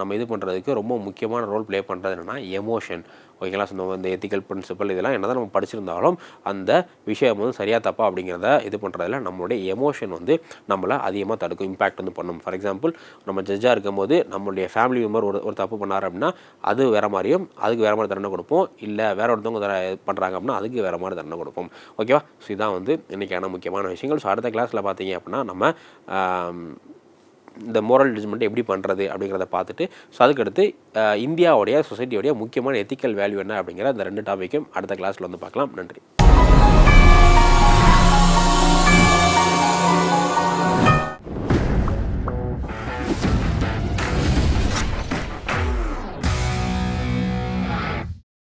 நம்ம இது பண்ணுறதுக்கு ரொம்ப முக்கியமான ரோல் ப்ளே பண்ணுறது என்னென்னா எமோஷன் ஓகேங்களா? ஸோ நம்ம இந்த எத்திக்கல் பிரின்சிபல் இதெல்லாம் என்ன நம்ம படிச்சிருந்தாலும் அந்த விஷயம் வந்து சரியாக தப்பா அப்படிங்கிறத இது பண்ணுறதுல நம்மளுடைய எமோஷன் வந்து நம்மளை அதிகமாக தடுக்கும் இம்பாக்ட் வந்து பண்ணும். ஃபார் எக்ஸாம்பிள் நம்ம ஜட்ஜாக இருக்கும்போது நம்மளுடைய ஃபேமிலி மெம்பர் ஒரு ஒரு தப்பு பண்ணார் அப்படின்னா அது வேறு மாதிரியும் அதுக்கு வேறு மாதிரி தண்டனை கொடுப்போம். இல்லை வேறு ஒருத்தவங்க தர பண்ணுறாங்க அப்படின்னா அதுக்கு வேறு மாதிரி தண்டனை கொடுப்போம். ஓகேவா? ஸோ இதான் வந்து இன்றைக்கான முக்கியமான விஷயங்கள். ஸோ அடுத்த கிளாஸில் பார்த்தீங்க அப்படின்னா நம்ம இந்த மோரல் ஜட்மெண்ட் எப்படி பண்ணுறது அப்படிங்கிறத பார்த்துட்டு ஸோ அதுக்கடுத்து இந்தியாவுடைய சொசைட்டியோடைய முக்கியமான எத்திக்கல் வேல்யூ என்ன அப்படிங்கிற அந்த ரெண்டு டாப்பிக்கும் அடுத்த கிளாஸில் வந்து பார்க்கலாம். நன்றி.